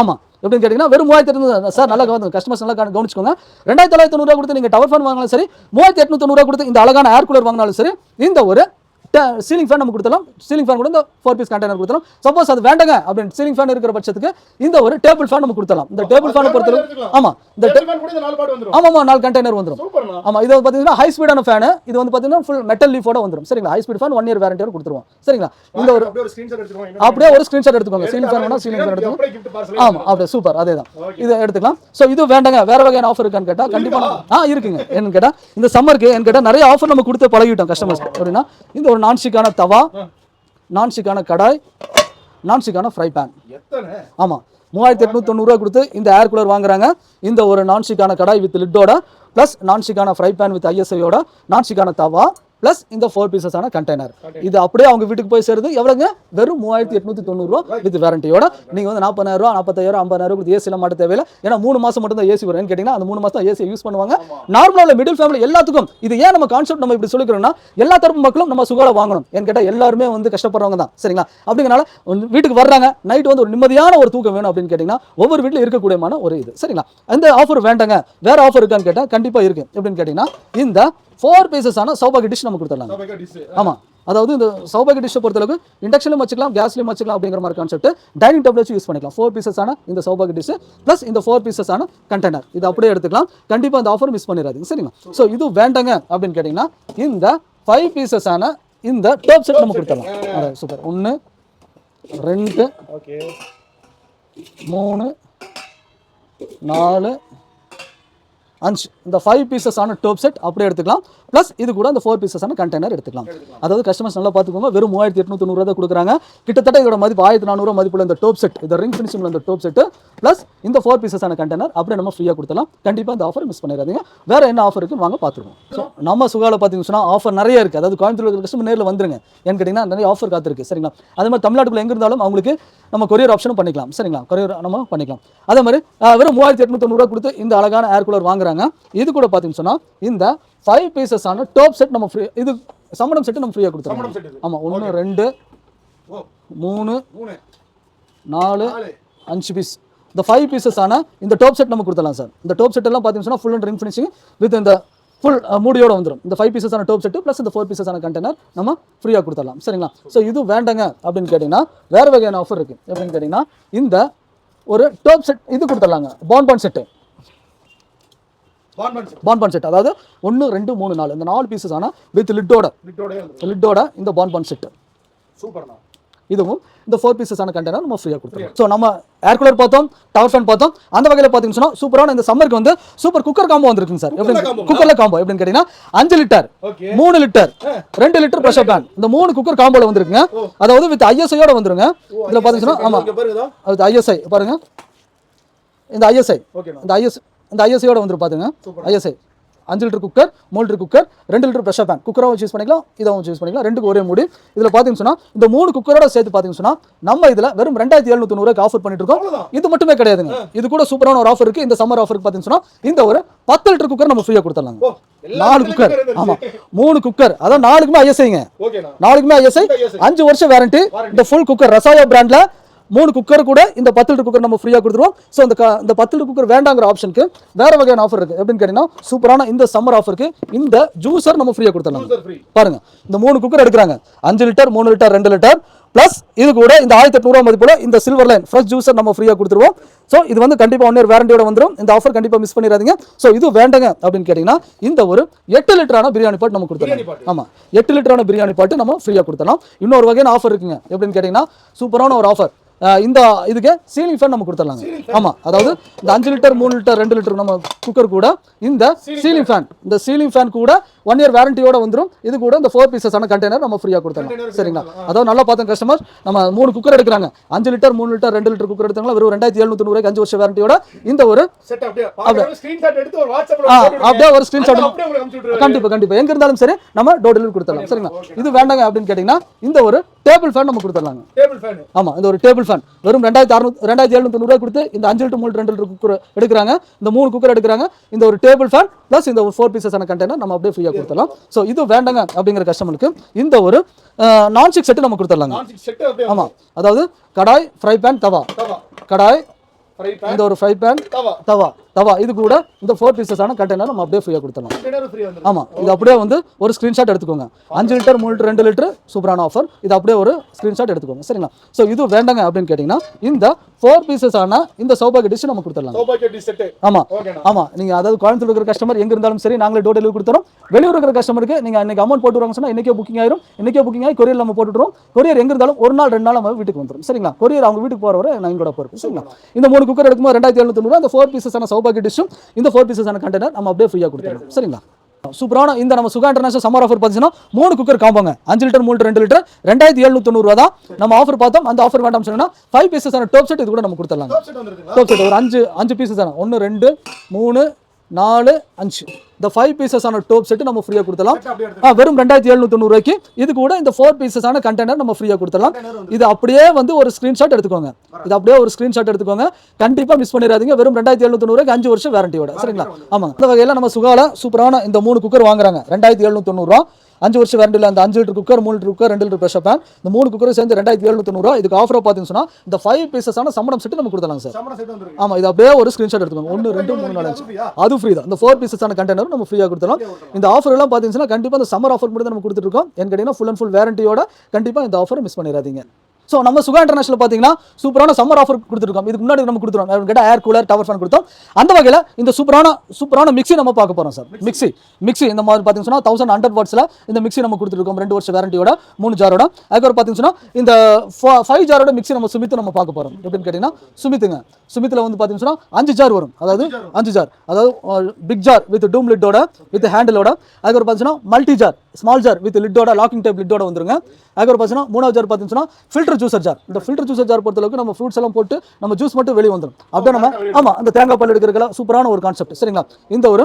ஆமா. எப்படின்னு கேட்டிங்கன்னா வெறும் மூவாயிரத்தி எட்நூறு சார் நல்லா கவனிங்க. கஸ்டமர்ஸ் நல்லா கவனி- கவனிச்சுக்கோங்க. ரெண்டாயிரத்தி தொள்ளாயிரத்தி தொண்ணூறுவா கொடுத்து நீங்கள் டவர் ஃபேன் வாங்கினாலும் சரி மூவாயிரத்தி எட்நூத்தி தொண்ணூறுவா கொடுத்து இந்த அழகான ஏர் கூலர் வாங்கினாலும் சரி இந்த ஒரு சீலிங் ஃபேன் நம்ம கொடுத்தலாம். சீலிங் ஃபேன் கூட இந்த ஃபோர் பீஸ் கண்டெய்னர் கொடுத்தலாம். சப்போஸ் அது வேண்டாங்க அப்படின்னு சீலிங் ஃபேன் இருக்கிற பட்சத்துக்கு இந்த ஒரு டேபிள் ஃபேன் நம்ம கொடுத்தலாம். இந்த டேபிள் ஃபேனை பொறுத்தளவு எடுத்துக்கலாம். ஆமா இந்த வந்துரும். ஆமாம் நாலு கண்டெய்னர் வந்துடும் சூப்பர்ண்ணா. ஆமா இது பார்த்தீங்கன்னா ஹை ஸ்பீடான ஃபேன் இது வந்து பார்த்தீங்கன்னா ஃபுல் மெட்டல் லீஃபோட வந்துடும் சரிங்களா? High speed fan one year வாரண்டியோட கொடுத்துருவோம். சரிங்களா? இந்த ஒரு அப்படியே ஒரு ஸ்கிரீன்ஷாட் எடுத்துக்கோங்க. சீலிங் ஃபேன் வேணா சீலிங் ஃபேன் எடுத்துக்கோங்க. அப்படியே gift parcel ஆமா அப்படியே சூப்பர் அதே தான். இது எடுத்துக்கலாம். ஸோ இது வேண்டாங்க. வேற வகையான ஆஃபர் இருக்கான்னு கேட்டா கண்டிப்பா நம்ம- ஆ இருக்குங்க. என்னன்னு கேட்டா இந்த சம்மருக்கு என்ன கேட்டா நிறைய ஆஃபர் நம்ம கொடுத்து பழகிட்டோம் கஸ்டமர்ஸ் அப்படின்னா இந்த ஒரு நான்ஸ்டிக்கான தவா நான்ஸ்டிக்கான கடாய் நான்ஸ்டிக்கான ஃப்ரை பேன் எத்தனை? ஆமா. மூவாயிரத்தி எட்நூத்தி தொண்ணூறுவா கொடுத்து இந்த ஏர் கூலர் வாங்குறாங்க. இந்த ஒரு நான்ஸ்டிக்கான கடாய் வித் லிட்டோட ப்ளஸ் நான்ஸ்டிக்கான ஃப்ரை பேன் வித் ஐஎஸ்ஐயோட நான்ஸ்டிக்கான தவா ப்ளஸ் இந்த ஃபோர் பீசஸான கண்டெய்னர் இது அப்படியே அவங்க வீட்டுக்கு போய் சேருது. எவ்வளோங்க வெறும் மூவாயிரத்தி எட்நூத்தி தொண்ணூறுவா வித் வாரண்டியோட நீங்க வந்து நாற்பதாயிரம் ரூபா நாற்பத்தாயிரம் ஐம்பதாயிரம் கொடுத்து ஏசியில் மாட்ட தேவையில்லை. ஏன்னா மூணு மாசம் மட்டும் தான் ஏசி வரும் கேட்டிங்கன்னா அந்த மூணு தான் ஏசி யூஸ் பண்ணுவாங்க. நார்மலாக மிடில் ஃபேமிலி எல்லாத்துக்கும் இது ஏன் நம்ம கான்செப்ட் நம்ம இப்படி சொல்லிக்கிறோம்னா எல்லா தரப்பு மக்களும் நம்ம சுகால வாங்கணும். ஏன்னு கேட்டால் எல்லாருமே வந்து கஷ்டப்படுறவங்க தான். சரிங்களா? அப்படிங்கனால வந்து வீட்டுக்கு வர்றாங்க. நைட் வந்து ஒரு நிம்மதியான ஒரு தூக்கம் வேணும் அப்படின்னு கேட்டிங்கன்னா ஒவ்வொரு வீட்டில் இருக்கக்கூடியமான ஒரு இது. சரிங்களா? அந்த ஆஃபர் வேண்டாங்க. வேற ஆஃபர் இருக்கான்னு கேட்டால் கண்டிப்பாக இருக்கு. எப்படின்னு கேட்டிங்கன்னா இந்த ஃபோர் பீசஸான சௌபாகி டிஷ் நம்ம கொடுத்துடலாம் சபைக்கா டிஷ் ஆமா. அதாவது இந்த சௌபாகி டிஷ்ஷை பொறுத்தளவுக்கு இண்டக்ஷன்லையும் வச்சுக்கலாம் கேஸ்லையும் வச்சுக்கலாம் அப்படிங்கிற மாதிரி கான்செப்ட் டைனிங் டேபிள் வச்சு யூஸ் பண்ணிக்கலாம். ஃபோர் பீசஸான இந்த சௌபாகி டிஷ் ப்ளஸ் இந்த ஃபோர் பீசஸான கண்டெய்னர் இது அப்படியே எடுத்துக்கலாம். கண்டிப்பாக இந்த ஆஃபர் மிஸ் பண்ணிடாதீங்க. சரிங்களா? ஸோ இது வேண்டாங்க அப்படின்னு கேட்டிங்கன்னா இந்த ஃபைவ் பீசஸான இந்த டோப் செட் நம்ம கொடுத்துடலாம். சூப்பர் ஒன்று ரெண்டு மூணு நாலு அஞ்சு இந்த ஃபைவ் பீசஸ் ஆன டோப் செட் அப்படியே எடுத்துக்கலாம். ப்ளஸ் இது கூட அந்த ஃபோர் பீசஸான கண்டெய்னர் எடுத்துக்கலாம். அதாவது கஸ்டமர்ஸ் நல்லா பார்த்துக்கோங்க வெறும் மூவாயிரத்தி எட்நூத்தி தான் கொடுக்குறாங்க. கிட்டத்தட்ட இதோட மதிப்பு ஆயிரத்தி நானூறு மதிப்புள்ள இந்த டோப் செட் இந்த ரிங் ஃபினிஷிங் இந்த டோப் செட் ப்ளஸ் இந்த ஃபோர் பீசஸான கண்டெய்னர் அப்படியே நம்ம ஃப்ரீயாக கொடுத்தலாம் கண்டிப்பாக இந்த ஆஃபர் மிஸ் பண்ணிடாதீங்க. வேறு என்ன ஆஃபர் இருக்குன்னு வாங்க பார்த்துருவோம். ஸோ நம்ம சுகாவில் பார்த்தீங்கன்னு சொன்னால் ஆஃபர் நிறைய இருக்குது அதாவது கோயம்புத்தூர் இருக்கிற கஸ்டமர் நேரில் வந்துருங்க. ஏன்னு கேட்டிங்கன்னா நிறைய ஆஃபர் காத்திருக்கு. சரிங்களா? அதே மாதிரி தமிழ்நாட்டுக்குள்ள எங்கே இருந்தாலும் அவங்களுக்கு நம்ம கொரியர் ஆப்ஷனும் பண்ணிக்கலாம். சரிங்களா? கொரியர் நம்ம பண்ணிக்கலாம். அதே மாதிரி வெறும் மூவாயிரத்தி எட்நூத்தி தொண்ணூறுவா கொடுத்து இந்த அழகான ஏர் கூலர் வாங்குறாங்க. இது கூட பார்த்தீங்கன்னு சொன்னால் இந்த ஃபைவ் பீசஸ் ஆன டாப் செட் நம்ம ஃப்ரீ இது சம்மடம் செட் நம்ம ஃப்ரீயாக கொடுத்துருவோம். ஆமாம் ஒன்று ரெண்டு மூணு நாலு அஞ்சு பீஸ் இந்த ஃபைவ் பீசஸ் ஆன இந்த டாப் செட் நம்ம கொடுத்துடலாம் சார் இந்த டாப் செட் எல்லாம் பார்த்தீங்கன்னா full and ring finishing with இந்த ஃபுல் மூடியோட வந்துடும் இந்த ஃபைவ் பீசஸ் ஆன டாப் செட் ப்ளஸ் இந்த ஃபோர் பீசஸ் ஆன கண்டெய்னர் நம்ம ஃப்ரீயாக கொடுத்துடலாம். சரிங்களா? ஸோ இது வேண்டாங்க அப்படின்னு கேட்டிங்கன்னா வேறு வகையான ஆஃபர் இருக்குது எப்படின்னு கேட்டிங்கன்னா இந்த ஒரு டாப் செட் இது கொடுத்துடலாங்க. பான் பான் செட்டு பான் செட் அதாவது ஒன்று ரெண்டு மூணு நாலு. இந்த நாலு பீசஸ் ஆன வித் லிட்டோட லிட்டோட இந்த பான் செட்டு சூப்பர்ண்ணா இதுவும் இந்த ஃபோர் பீசஸான கண்டெய்னர் நம்ம ஃப்ரீயாக கொடுத்துருவோம் ஸோ நம்ம ஏர் கூலர் பார்த்தோம் டவர் ஃபேன் பார்த்தோம். அந்த வகையில் பார்த்தீங்கன்னு சூப்பரான இந்த சம்மருக்கு வந்து சூப்பர் குக்கர் காம்போ வந்திருக்குங்க சார் எப்படி. குக்கர்ல காம்போ எப்படின்னு கேட்டீங்கன்னா அஞ்சு லிட்டர் மூணு லிட்டர் ரெண்டு லிட்டர் ப்ரெஷர் பேன் இந்த மூணு குக்கர் காம்போல வந்துருக்குங்க. அதாவது வித் ஐஎஸ்ஐயோட வந்துருங்க. இதில் பார்த்தீங்கன்னா ஆமாம் அது ஐஎஸ்ஐ பாருங்க இந்த ஐஎஸ்ஐ இந்த ஐஎஸ் இந்த ஐஎஸ்ஐயோட வந்துரு பாத்துங்க. ஐஎஸ்ஐ அஞ்சு லிட்டர் குக்கர் மூணு லிட்டர் குக்கர் ரெண்டு லிட்டர் ப்ரெஷர் பேன் குக்கராகவும் சூஸ் பண்ணிக்கலாம் இதாகவும் சூஸ் பண்ணிக்கலாம் ரெண்டுக்கு ஒரே மூடி. இதில் பார்த்தீங்கன்னு சொன்னா இந்த மூணு குக்கரோட சேர்த்து பார்த்தீங்கன்னு சொன்னா நம்ம இதில் வெறும் ரெண்டாயிரத்தி எழுநூத்தி தொண்ணூறுக்கு ஆஃபர் பண்ணிட்டு இருக்கோம். இது மட்டுமே கிடையாதுங்க. இது கூட சூப்பரான ஒரு ஆஃபர் இருக்கு. இந்த சம்மர் ஆஃபருக்கு பார்த்தீங்கன்னு சொன்னா இந்த ஒரு பத்து லிட்டர் குக்கர் நம்ம ஃப்ரீயாக கொடுத்துடலாங்க. நாலு குக்கர். ஆமா. மூணு குக்கர் அதான் நாலுக்குமே ஐஎஸ்ஐங்க நாலுக்குமே ஐஎஸ்ஐ. அஞ்சு வருஷம் வாரண்டி இந்த ஃபுல் குக்கர் ரசாயோ பிராண்ட்ல மூணு குக்கர் கூட இந்த பத்து லிட்டர் குக்கர் நம்ம ஃப்ரீயாக கொடுத்துருவோம். ஸோ இந்த க- இந்த பத்து லிட்டர் குக்கர் வேண்டாங்கிற ஆப்ஷனுக்கு வேற வகையான ஆஃபர் இருக்கு. எப்படின்னு கேட்டீங்கன்னா சூப்பரான இந்த சம்மர் ஆஃபருக்கு இந்த ஜூசர் நம்ம ஃப்ரீயாக கொடுத்துடலாம். ஜூசர் ஃப்ரீ பாருங்க இந்த மூணு குக்கர் எடுக்கிறாங்க. அஞ்சு லிட்டர் மூணு லிட்டர் ரெண்டு லிட்டர் ப்ளஸ் இது கூட இந்த ஆயிரத்தி எட்நூறுவா மதிப்புல இந்த சில்வர் லைன் ஃப்ரெஷ் ஜூஸர் நம்ம ஃப்ரீயாக கொடுத்துருவோம். ஸோ இது வந்து கண்டிப்பாக ஒன் இயர் வேரண்டியோட வந்துடும் இந்த ஆஃபர் கண்டிப்பாக மிஸ் பண்ணிடாதீங்க. ஸோ இது வேண்டாங்க அப்படின்னு கேட்டிங்கன்னா இந்த ஒரு எட்டு லிட்டரான பிரியாணி பாட்டு நம்ம பாட்டு. ஆமாம் எட்டு லிட்டரான பிரியாணி பாட்டு நம்ம ஃப்ரீயாக கொடுத்தலாம் இன்னொரு வகையான ஆஃபர் இருக்குங்க. எப்படின்னு கேட்டிங்கன்னா சூப்பரான ஒரு ஆஃபர் இந்த இதுக்கு சீலிங் ஃபேன் நம்ம கொடுத்துடலாங்க. ஆமாம் அதாவது இந்த அஞ்சு லிட்டர் மூணு லிட்டர் ரெண்டு லிட்டர் நம்ம குக்கர் கூட இந்த சீலிங் ஃபேன் இந்த சீலிங் ஃபேன் கூட ஒன் இயர் வாரண்டியோட வந்துடும் இது கூட இந்த ஃபோர் பீசஸான கண்டெய்னர் நம்ம ஃப்ரீயாக கொடுத்துடலாம். சரிங்களா? அதாவது நல்லா பார்த்தோம் கஸ்டமர் நம்ம மூணு குக்கர் எடுக்கிறாங்க. அஞ்சு லிட்டர் மூணு லிட்டர் ரெண்டு லிட்டர் குக்கர் எடுத்தாங்களா வெறும் ரெண்டாயிரத்தி எழுநூத்தி தொண்ணூறு அஞ்சு வருஷம் வாரண்டியோட இந்த ஒரு அப்படியே ஸ்கிரீன்ஷாட் ஒரு விட்டுருவாரு. கண்டிப்பா கண்டிப்பா. எங்க இருந்தாலும் சரி நம்ம டோர் டெலிவரி கொடுத்துடலாம். சரிங்களா? இது வேண்டாங்க அப்படின்னு கேட்டிங்கன்னா இந்த ஒரு டேபிள் ஃபேன் நம்ம கொடுத்துடலாங்க. Table fan. ஆமா இந்த ஒரு டேபிள் ஃபேன். வெறும் ரெண்டாயிரத்தி அறுநூத்தி ரெண்டாயிரத்தி எழுநூத்தி தொண்ணூறு கொடுத்து இந்த அஞ்சு லிட்டர் மூணு ரெண்டு லிட்டர் குக்கர் எடுக்கிறாங்க. இந்த மூணு குக்கர் எடுக்கிறாங்க. இந்த ஒரு டேபிள் ஃபேன் ப்ளஸ் இந்த ஒரு ஃபோர் பீசஸான கண்டெய்னர் நம்ம அப்படியே ஃப்ரீயாக கொடுத்துடலாம். ஸோ இது வேண்டாங்க அப்படிங்கிற கஸ்டமருக்கு இந்த ஒரு நான் ஸ்டிக் செட்டு நம்ம கொடுத்துடலாங்க. நான் செட் அப்படியே ஆமா அதாவது கடாய் ஃப்ரை பேன் தவா. கடாய் இந்த ஒரு ஃப்ரை பேன் தவா. தவா இது கூட இந்த ஃபோர் பீசஸான கண்டெய்னர் நம்ம அப்படியே ஃப்ரீயாக கொடுத்துடலாம். கண்டெய்னர் ஃப்ரீ வந்துரும். ஆமா இது அப்படியே வந்து ஒரு ஸ்க்ரீன்ஷாட் எடுத்துக்கோங்க. அஞ்சு லிட்டர் மூணு லிட்டர் ரெண்டு லிட்டர் சூப்பரான ஆஃபர் இது அப்படியே ஒரு ஸ்க்ரீன்ஷாட் எடுத்துக்கோங்க சரிங்களா? ஸோ இது வேண்டாங்க அப்படின்னு கேட்டிங்கன்னா இந்த ஃபோர் பீசஸ் ஆன இந்த சௌபாகிய டிஷ் நம்ம கொடுத்துடலாம். சோபாக்கெட் செட் ஆமா ஓகேண்ணா ஆமா நீங்க அதாவது கோயம்புத்தூர் இருக்கிற கஸ்டமர் எங்க இருந்தாலும் சரி நாங்களே டோர் டெலிவரி கொடுத்துறோம். வெளியூர் இருக்கிற கஸ்டமருக்கு நீங்க அன்னைக்கு அமௌண்ட் போட்டு வராங்க சொன்னா இன்னைக்கே புக்கிங் ஆயிரும். இன்னைக்கே புக்கிங் ஆகி கொரியர் நம்ம போட்டுடுறோம் கொரியர் எங்க இருந்தாலும் ஒரு நாள் ரெண்டு நாள் நம்ம வீட்டுக்கு வந்துடும் சரிங்களா? கொரியர் அவங்க வீட்டுக்கு போற வரை நான் கூட போறோம் சரிங்களா? இந்த மூணு குக்கர் எடுக்கும்போது ரெண்டாயிரத்தி எழுநூத்தி அந்த ஃபோர் பீசஸ் ஆன சௌபாகிய டிஷ்ஷும் இந்த ஃபோர் பீசஸ் ஆன கண்டெய்னர் நம்ம அப்படியே ஃப்ரீயா கொடுத்துருவோம் சரிங்களா? சூப்பரான இந்த நம்ம சுகா இன்டர்நேஷனல் சம்மர் ஆஃபர் பார்த்தீங்கன்னா மூணு குக்கர் காம்போங்க அஞ்சு லிட்டர் மூணு ரெண்டு லிட்டர் ரெண்டாயிரத்தி எழுநூத்தி தொண்ணூறு தான் நம்ம ஆஃபர் பார்த்தோம். அந்த ஆஃபர் வேண்டாம் சொன்னா ஃபைவ் பீசஸ் ஆன டோப் செட் இது கூட நம்ம கொடுத்துடலாம் டாப் செட் ஒரு அஞ்சு அஞ்சு பீசஸ் தானே. ஒன்று ரெண்டு மூணு நாலு அஞ்சு. இந்த ஃபைவ் பீசஸ் ஆன டோப் செட் நம்ம ஃப்ரீயாக கொடுத்தலாம் வெறும் ரெண்டாயிரத்தி எழுநூத்தி தொண்ணூறுவாய்க்கு இது கூட இந்த ஃபோர் பீசஸ் ஆன கண்டெய்னர் நம்ம ஃப்ரீயாக கொடுத்துடலாம். இது அப்படியே வந்து ஒரு ஸ்க்ரீன்ஷாட் எடுத்துக்கோங்க. இது அப்படியே ஒரு ஸ்க்ரீன்ஷாட் எடுத்துக்கோங்க. கண்டிப்பாக மிஸ் பண்ணிடாதீங்க. வெறும் ரெண்டாயிரத்தி எழுநூத்தி தொண்ணூறுக்கு அஞ்சு வருஷம் வாரண்டியோட சரிங்களா? ஆமாங்க. இந்த வகையில் நம்ம சுகால சூப்பரான இந்த மூணு குக்கர் வாங்குறாங்க. ரெண்டாயிரத்தி எழுநூத்தி தொண்ணூறுரூவா அஞ்சு வருஷம் வாரண்டியில் அந்த அஞ்சு லிட்டர் குக்கர் மூணு லிட்டர் குக்கர் ரெண்டு லிட்டர் ப்ரெஷர் பேன் இந்த மூணு குக்கரும் சேர்ந்து ரெண்டாயிரத்தி எழுநூத்தி தொண்ணூறுவா இதுக்கு ஆஃபராக பார்த்தீங்கன்னு சொன்னா இந்த ஃபைவ் பீசஸான சம்பளம் செட்டு நம்ம கொடுத்துடலாம் சார். சமண செட் வந்துருக்கு ஆமா இது அப்படியே ஒரு ஸ்கிரீன்ஷாட் எடுத்துக்கோங்க. ஒன்று ரெண்டு மூணு நாலு அது ஃப்ரீ தான். இந்த ஃபோர் பீசஸான கண்டெய்னர் நம்ம ஃப்ரீயாக கொடுத்துடலாம். இந்த ஆஃபர் எல்லாம் பார்த்தீங்கன்னா கண்டிப்பாக இந்த சம்மர் ஆஃபர் மட்டும் நம்ம கொடுத்துட்டு இருக்கோம். என் கேட்டீங்கன்னா ஃபுல் அண்ட் ஃபுல் வேரண்டியோட கண்டிப்பாக இந்த ஆஃபரை மிஸ் பண்ணிடாதீங்க. ஸோ நம்ம சுகா இன்டர்நேஷனல் பார்த்தீங்கன்னா சூப்பரான சம்மர் ஆஃபர் கொடுத்துருக்கோம். இதுக்கு முன்னாடி நம்ம கொடுத்துருவோம் கேட்டால் ஏர் கூலர் டவர் ஃபேன் கொடுத்தோம். அந்த வகையில் இந்த சூப்பரான சூப்பரான மிக்ஸி நம்ம பார்க்க போகிறோம் சார் மிக்ஸி மிக்ஸி இந்த மாதிரி பார்த்தீங்கன்னா தௌசண்ட் ஹண்ட்ரட் வாட்ஸில் இந்த மிக்ஸி நம்ம கொடுத்துருக்கோம். ரெண்டு வருஷம் வாரண்டியோட மூணு ஜாரோட அதுக்கப்புறம் பார்த்தீங்கன்னா இந்த ஃபைவ் ஜாரோட மிக்ஸி நம்ம சுமித்து நம்ம பார்க்க போகிறோம் எப்படின்னு கேட்டிங்கன்னா சுமித்துங்க சுமித்தில் வந்து பார்த்தீங்கன்னா அஞ்சு ஜார் வரும். அதாவது அஞ்சு ஜார் அதாவது பிக் ஜார் வித் டூம் லிட்டோட வித் ஹேண்டிலோட அதுக்கப்புறம் பார்த்தீங்கன்னா multi jar small jar with லிட்டோட locking type லிட்டோட வந்துருங்க. அதுக்கப்புறம் பார்த்தீங்கன்னா மூணாவது ஜார் பார்த்தீங்கன்னா ஃபில்டர் ஜூசர் ஜார் இந்த ஃபில்டர் ஜூசர் ஜார் பொறுத்தளவுக்கு நம்ம ஃப்ரூட்ஸ் எல்லாம் போட்டு நம்ம ஜூஸ் மட்டும் வெளியே வந்துடும் அப்படியே நம்ம ஆமாம் அந்த தேங்காய் பால் எடுக்கிறதுல சூப்பரான ஒரு கான்செப்ட் சரிங்களா? இந்த ஒரு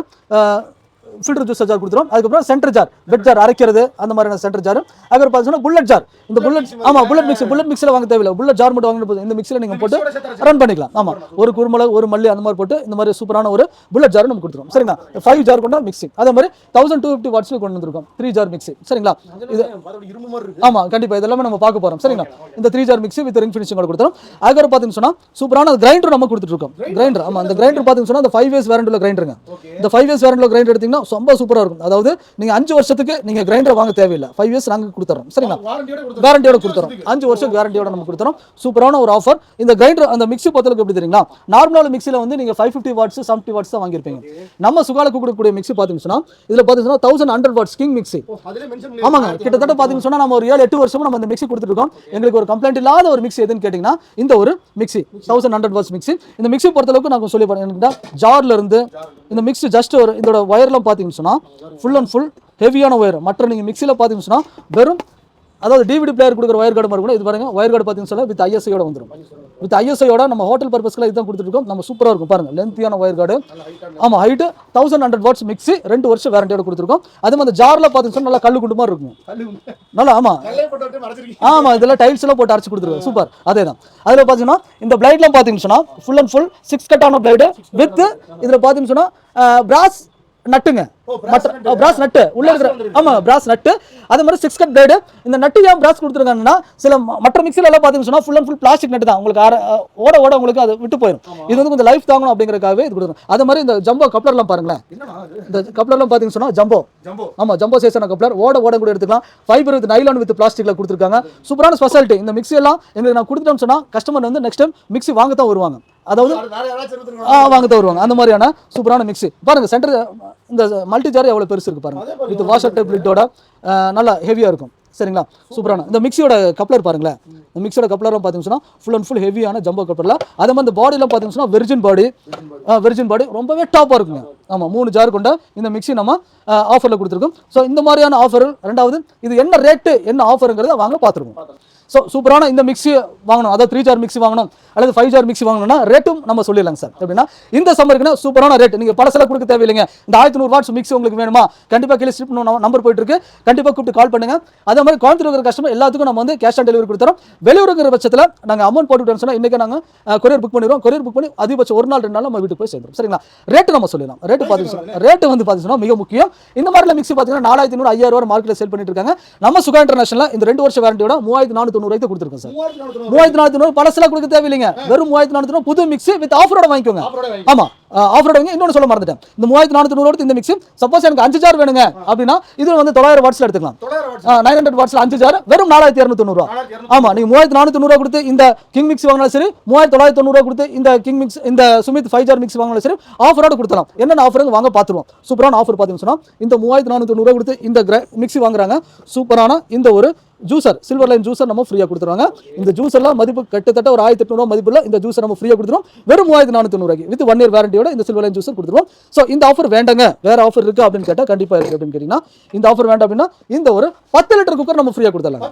ஃபில்டர் ஜூஸ் ஜார் கொடுத்துரும். அதுக்கப்புறம் சென்டர் ஜார் பெட் ஜார் அரைக்கிறது அந்த மாதிரியான சென்டர் ஜார் அதுக்கப்புறம் பார்த்தீங்கன்னா புல்லட் ஜார் இந்த புல்லட் ஆமாம் புல்லட் மிக்ஸ் புல்லட் மிக்ஸில் வாங்க தேவையில்லை. புல்லட் ஜார் மட்டும் வாங்கிட்டு போதும். இந்த மிக்ஸில் நீங்கள் போட்டு ரன் பண்ணிக்கலாம். ஆமாம் ஒரு குருமிளகு ஒரு மல்லி அந்த மாதிரி போட்டு இந்த மாதிரி சூப்பரான ஒரு புல்லட் ஜார் நம்ம கொடுத்துருவோம். சரிங்களா? ஃபைவ் ஜார் கொண்ட மிக்ஸி அதே மாதிரி தௌசண்ட் டூ ஃபிஃப்டி வாட்ஸில் கொண்டு வந்திருக்கோம். த்ரீ ஜார் மிக்ஸி சரிங்களா? இது மறுபடியும் இரும்பு மாதிரி இருக்கு. ஆமா கண்டிப்பா. இதெல்லாமே நம்ம பார்க்க போறோம். சரிங்களா? இந்த three jar mixie with ring finishing கொடுத்துரும். அதுக்கப்புறம் பார்த்தீங்கன்னு சொன்னா சூப்பரான கிரைண்டர் நம்ம கொடுத்துட்டு இருக்கோம். கிரைண்டர் ஆமா அந்த கிரைண்டர் பார்த்தீங்கன்னு அந்த ஃபைவ் இயர்ஸ் வேரண்டில் கிரைண்டருங்க இந்த ஃபைவ் இயர்ஸ் வேரண்டில் கிரைண்டர் எடுத்தீங்கன்னா ரொம்ப சூப்பரா இருக்கும். அதாவது நீங்க அஞ்சு வருஷத்துக்கு நீங்க கிரைண்டர் வாங்க தேவையில்லை. ஃபைவ் இயர்ஸ் நாங்க கொடுத்துறோம். சரிங்களா? கேரண்டியோட கொடுத்துறோம். அஞ்சு வருஷம் கேரண்டியோட நம்ம கொடுத்துறோம். சூப்பரான ஒரு ஆஃபர் இந்த கிரைண்டர் அந்த மிக்ஸி பொறுத்தளவுக்கு எப்படி தெரியுங்களா? நார்மலான மிக்ஸியில் வந்து நீங்க five fifty watts seventy watts தான் வாங்கியிருப்பீங்க. நம்ம சுகாலுக்கு கொடுக்கக்கூடிய மிக்ஸி பார்த்தீங்கன்னா இதுல பார்த்தீங்கன்னா தௌசண்ட் ஹண்ட்ரட் வாட்ஸ் கிங் மென்ஷன் ஆமாங்க. கிட்டத்தட்ட பாத்தீங்கன்னு சொன்னா நம்ம ஒரு ஏழு எட்டு வருஷமா நம்ம இந்த மிக்ஸி கொடுத்துருக்கோம் எங்களுக்கு ஒரு கம்ப்ளைண்ட் இல்லாத ஒரு மிக்ஸி எதுன்னு கேட்டிங்கன்னா இந்த ஒரு mixie thousand hundred watts mixie இந்த மிக்ஸி பொறுத்தளவுக்கு நான் சொல்லி போறேன் ஜார்ல இருந்து இந்த மிக்ஸி ஜஸ்ட் ஒரு இதோட ஒயர்லாம் பார்த்தீங்கன்னு சொன்னா ஃபுல் அண்ட் ஃபுல் ஹெவியான ஒயர் மற்ற நீங்கள் மிக்ஸியில் பார்த்தீங்கன்னு சொன்னா வெறும் அதாவது டிவிடி பிளேயர் கொடுக்குற ஒயர் கார்டு மாதிரி கூட இது பாருங்க ஒயர் கார்டு பார்த்தீங்கன்னு சொன்னா வித் ஐஎஸ்ஐயோட வந்துடும் வித் ஐஎஸ்ஐயோட நம்ம ஹோட்டல் பர்பஸ்க்குலாம் இதுதான் கொடுத்துருக்கோம் நம்ம சூப்பராக இருக்கும். பாருங்க லென்த்தியான ஒயர் கார்டு ஆமாம் height thousand hundred watts mixie ரெண்டு வருஷம் வேரண்டியோட கொடுத்துருக்கோம். அதே மாதிரி ஜாரில் பார்த்தீங்கன்னு சொன்னா நல்லா கல்லு குண்டு மாதிரி இருக்கும். நல்லா ஆமாம் கல்லே போட்டு விட்டு மறைச்சிருக்கீங்க. ஆமா இதெல்லாம் டைல்ஸ் எல்லாம் போட்டு அரைச்சு கொடுத்துருவோம் சூப்பர் அதே தான் அதுல பாத்தீங்கன்னா இந்த பிளைட்லாம் பாத்தீங்கன்னு சொன்னா ஃபுல் அண்ட் ஃபுல் சிக்ஸ் கட்டான பிளைடு வித் இதுல பாத்தீங்கன்னு சொன்னா பிராஸ் நட்டுங்க. பிராஸ் நட்டு. உள்ள இருக்கிற ஆமா பிராஸ் நட்டு. அதே மாதிரி சிக்ஸ் கட் பிளேடு இந்த நட்டு ஏன் பிராஸ் கொடுத்துருக்காங்கன்னா சில மற்ற மிக்சில எல்லாம் பாத்தீங்கன்னு சொன்னா ஃபுல் அண்ட் ஃபுல் பிளாஸ்டிக் நட்டு தான். உங்களுக்கு ஓட ஓட உங்களுக்கு அது விட்டு போயிடும் இது வந்து கொஞ்சம் லைஃப் தாங்கணும் அப்படிங்கறதுக்காகவே இது கொடுத்துருக்கோம் அதே மாதிரி இந்த ஜம்போ கப்ளர்லாம் பாருங்களேன். இந்த கப்ளர்லாம் பாத்தீங்கன்னு சொன்னா ஜம்போ ஜம்போ ஆமா ஜம்போ சைஸான கப்ளர் ஓட ஓட கூட எடுத்துக்கலாம். ஃபைபர் வித் நைலான் வித் பிளாஸ்டிக்ல கொடுத்துருக்காங்க. சூப்பரான ஸ்பெஷாலிட்டி இந்த மிக்ஸி எல்லாம் எங்களுக்கு நான் கொடுத்துட்டோம்னு சொன்னா கஸ்டமர் வந்து நெக்ஸ்ட் டைம் மிக்ஸி வாங்க தான் வருவாங்க. அதாவது வாங்க தான் வருவாங்க. அந்த மாதிரியான சூப்பரான மிக்ஸி பாருங்க சென்டர் இந்த மல்டி ஜார் எவ்வளவு பெருசு இருக்கு பாருங்க. வித் வாஷர் டைப் லிட்டோட நல்லா ஹெவியா இருக்கும். சரிங்களா? சூப்பரான. இந்த மிக்ஸியோட கப்ளர் பாருங்களேன் இந்த மிக்ஸியோட கப்ளரும் பார்த்தீங்கன்னா ஃபுல் அண்ட் ஃபுல் ஹெவியான ஜம்போ கப்ளரில் அதே மாதிரி இந்த பாடிலாம் பார்த்தீங்கன்னா வெர்ஜின் பாடி வெர்ஜின் பாடி ரொம்பவே டாப்பாக இருக்குங்க. ஆமாம் மூணு ஜார் கொண்ட இந்த மிக்ஸி நம்ம ஆஃபரில் கொடுத்துருக்கோம். ஸோ இந்த மாதிரியான ஆஃபர் ரெண்டாவது இது என்ன ரேட்டு என்ன ஆஃபருங்கிறத வாங்க பார்த்துருக்கோம் ஸோ சூப்பரான இந்த மிக்ஸி வாங்கணும். அதாவது த்ரீ ஜார் மிக்ஸி வாங்கணும். அல்லது ஃபைவ் ஜார் மிக்ஸி வாங்கணும்னா ரேட்டும் நம்ம சொல்லிடலாங்க சார். எப்படின்னா இந்த சம்மருக்குன்னா சூப்பரான ரேட் நீங்கள் பழசெல்லாம் கொடுக்க தேவையில்லைங்க. இந்த ஆயிரத்தி நூறு வாட்ஸ் மிக்ஸி உங்களுக்கு வேணுமா? கண்டிப்பாக கீழே ஸ்லிப் நம்பர் போயிட்டு இருக்கு. கண்டிப்பாக கூப்பிட்டு கால் பண்ணுங்க. அதே மாதிரி கோயம்புத்தூர் இருக்கிற கஸ்டமர் எல்லாத்துக்கும் நம்ம வந்து கேஷ் ஆன் டெலிவரி கொடுத்துறோம். வெளியூர் இருக்கிற பட்சத்தில் நாங்கள் அமௌண்ட் போட்டுவிட்டோம்னு சொன்னால் இன்றைக்கி நாங்கள் கொரியர் புக் பண்ணிடுவோம் கொரியர் புக் பண்ணி அதிகபட்சம் ஒரு நாள் ரெண்டு நாள் நம்ம வீட்டுக்கு போய் சேர்ந்துரும் சரிங்களா? ரேட்டு நம்ம சொல்லலாம் ரேட்டு பார்த்தீங்கன்னா ரேட்டு வந்து பார்த்தீங்கன்னா மிக முக்கியம். இந்த மாதிரில மிக்ஸி பார்த்தீங்கன்னா நாலாயிரத்தி நூறு ஐயாயிரம் ரூபாய் மார்க்கெட்டில் சேல் பண்ணிட்டு இருக்காங்க. நம்ம சுகா இன்டர்நேஷனல் இந்த ரெண்டு வருஷம் வாரண்டியோட மூவாயிரத்தி நானூற்றி தொண்ணூறு கொடுத்துருக்கோம் சார். மூவாயிரத்தி நானூத்தி தொண்ணூறு பழசெல்லாம் கொடுக்க தேவையில்லைங்க. வெறும் மூவாயிரத்தி தொண்ணூறு புது மிக்ஸி வித் ஆஃபரோட வாங்கிக்கோங்க. ஆஃபரோட வாங்கி ஆமா ஆஃபரோட வாங்கி இன்னொன்று சொல்ல மறந்துட்டேன். இந்த மூவாயிரத்தி நானூத்தி தொண்ணூறு இந்த மிக்ஸி சப்போஸ் எனக்கு அஞ்சு ஜார் வேணுங்க அப்படின்னா இது வந்து தொள்ளாயிரம் வாட்ஸ்ல எடுத்துக்கலாம். நைன் ஹண்ட்ரட் வாட்ஸ்ல அஞ்சு ஜார் வெறும் நாலாயிரத்தி இரநூத்தி தொண்ணூறுவா நாலாயிரத்தி இரநூத்தி ஆமா நீங்க மூவாயிரத்தி நானூத்தி தொண்ணூறு கொடுத்து இந்த கிங் மிக்ஸ் வாங்கினாலும் சரி மூவாயிரத்தி தொள்ளாயிரத்தி தொண்ணூறு கொடுத்து இந்த கிங் மிக்ஸ் இந்த சுமித் ஃபைவ் ஜார் மிக்ஸ் வாங்கினாலும் சரி ஆஃபரோட கொடுத்தலாம் என்னென்ன ஆஃபருங்க வாங்க பார்த்துருவோம். சூப்பரான ஆஃபர் பார்த்தீங்கன்னு சொன்னா இந்த மூவாயிரத்தி நானூத்தி தொண்ணூறு கொடுத்து இந்த மிக்ஸி வாங்குறாங்க. சூப்பரான இந்த ஒரு ஜூசர் சில்வர் லைன் ஜூசர் நம்ம ஃப்ரீயாக கொடுத்துருவாங்க. இந்த ஜூஸர்லாம் மதிப்பு கிட்டத்தட்ட ஒரு ஆயிரத்தி எட்நூறுவா மதிப்புல இந்த ஜூஸர் நம்ம ஃப்ரீயாக கொடுத்துருவோம். வெறும் மூவாயிரத்தி நானூற்றி தொண்ணூறுக்கு வித் ஒன் இயர் வாரண்டியோட இந்த சில்வர் லைன் ஜூஸர் கொடுத்துருவோம். ஸோ இந்த ஆஃபர் வேண்டாங்க. வேற ஆஃபர் இருக்கு அப்படின்னு கேட்டால் கண்டிப்பாக இருக்கு அப்படின்னு கேட்டிங்கன்னா இந்த ஆஃபர் வேண்டாம் அப்படின்னா இந்த ஒரு பத்து லிட்டர் குக்கர் நம்ம ஃப்ரீயாக கொடுத்துடலாம்.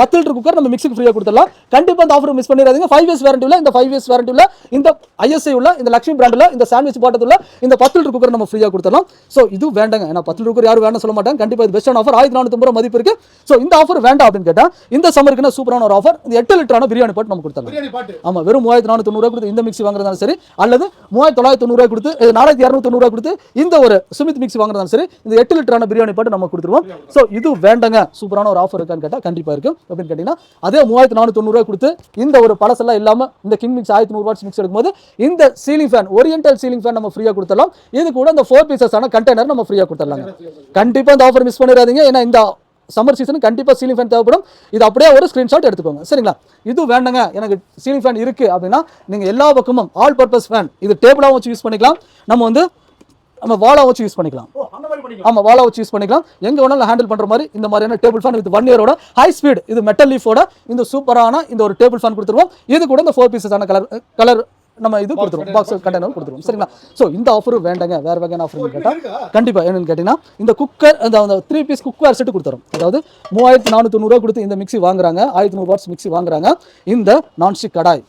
பத்து லிட்டர் குக்கர் நம்ம மிக்ஸிக்கு ஃப்ரீயாக கொடுத்துடலாம். கண்டிப்பாக இந்த ஆஃபர் மிஸ் பண்ணிடாதீங்க. ஃபைவ் இயர்ஸ் வாரண்டி உள்ள இந்த ஃபைவ் இயர்ஸ் வாரண்டி உள்ள இந்த ஐஎஸ்ஐ உள்ள இந்த லக்ஷ்மி பிராண்டில் இந்த சாண்ட்விச் பாட்டத்தில் இந்த பத்து லிட்டர் குக்கர் நம்ம ஃப்ரீயாக கொடுத்துடலாம். ஸோ இது வேண்டாங்க. ஏன்னா பத்து லிட்டர் குக்கர் யாரும் வேண்டாம் சொல்ல மாட்டாங்க. கண்டிப்பாக இது பெஸ்டான ஆஃபர் ஆயிரத்தி நானூற்றி மதிப்பு இருக்கு. ஸோ இந்த ஆஃபர் வேண்டாம். அப்படின்னு கேட்டால் இந்த சம்மருக்குன்னு சூப்பரான ஒரு ஆஃபர் இந்த எட்டு லிட்டரான பிரியாணி பாட்டு நம்ம கொடுத்துடலாம். பிரியாணி பாட்டு. ஆமா வெறும் மூவாயிரத்தி தொண்ணூறு கொடுத்து இந்த மிக்ஸி வாங்குறதாலும் சரி அல்லது மூவாயிரத்தி தொள்ளாயிரத்தி தொண்ணூறு கொடுத்து நாலாயிரத்தி இரநூத்தி தொண்ணூறு கொடுத்து இந்த ஒரு சுமித் மிக்ஸி வாங்குறதாலும் சரி இந்த எட்டு லிட்டரான பிரியாணி பாட்டு நம்ம கொடுத்துருவோம். ஸோ இது வேண்டாங்க. சூப்பரான ஒரு ஆஃபர் இருக்கான்னு கேட்டால் கண்டிப்பா இருக்கு அப்படின்னு கேட்டீங்கன்னா அதே மூவாயிரத்தி நானூத்தி தொண்ணூறு கொடுத்து இந்த ஒரு பழசெல்லாம் இல்லாம இந்த கிங் மிக்ஸ் ஆயிரத்தி நூறு வாட்ஸ் மிக்ஸ் எடுக்கும்போது இந்த ceiling fan oriental ceiling fan நம்ம ஃப்ரீயா கொடுத்துடலாம். இது கூட இந்த ஃபோர் பீசஸ் ஆன கண்டெய்னர் நம்ம ஃப்ரீயா கொடுத்துடலாங்க. கண்டிப்பா இந்த ஆஃபர் மிஸ் பண்ணிடாதீங்க. ஏன்னா இந்த சம்மர் சீசன் கண்டிப்பாக சீலிங் ஃபேன் தேவைப்படும். இது அப்படியே ஒரு ஸ்க்ரீன்ஷாட் எடுத்துக்கோங்க. சரிங்களா? இது வேண்டாங்க. எனக்கு சீலிங் ஃபேன் இருக்குது அப்படின்னா நீங்கள் எல்லா பக்கமும் ஆல் பர்பஸ் ஃபேன் இது டேபிளாகவும் வச்சு யூஸ் பண்ணிக்கலாம். நம்ம வந்து நம்ம வாலாக வச்சு யூஸ் பண்ணிக்கலாம். ஓ அந்த மாதிரி பண்ணிக்கலாம். ஆமா வாலா வச்சு யூஸ் பண்ணிக்கலாம். எங்க வேணாலும் ஹேண்டில் பண்ற மாதிரி இந்த மாதிரியான டேபிள் ஃபேன் வித் ஒன் இயரோட ஹை ஸ்பீட் இது மெட்டல் லீஃபோட இந்த சூப்பரான இந்த ஒரு டேபிள் ஃபேன் கொடுத்துருவோம். இது கூட இந்த ஃபோர் பீசஸான கலர் கலர் நம்ம இது கொடுத்துருவோம். பாக்ஸ் கண்டெய்னர் கொடுத்துருவோம். சரிங்களா? ஸோ இந்த ஆஃபரும் வேண்டாங்க. வேற வகையான ஆஃபர் கேட்டா இருக்கா கண்டிப்பா. என்னன்னு கேட்டீங்கன்னா இந்த குக்கர் அந்த அந்த த்ரீ பீஸ் குக்வேர் செட் கொடுத்துரும் அதாவது மூவாயிரத்தி நானூற்றி கொடுத்து இந்த மிக்ஸி வாங்குறாங்க. ஆயிரத்தி நூறு வாட்ஸ் மிக்ஸி வாங்குறாங்க. இந்த நான்ஸ்டிக் கடாய்.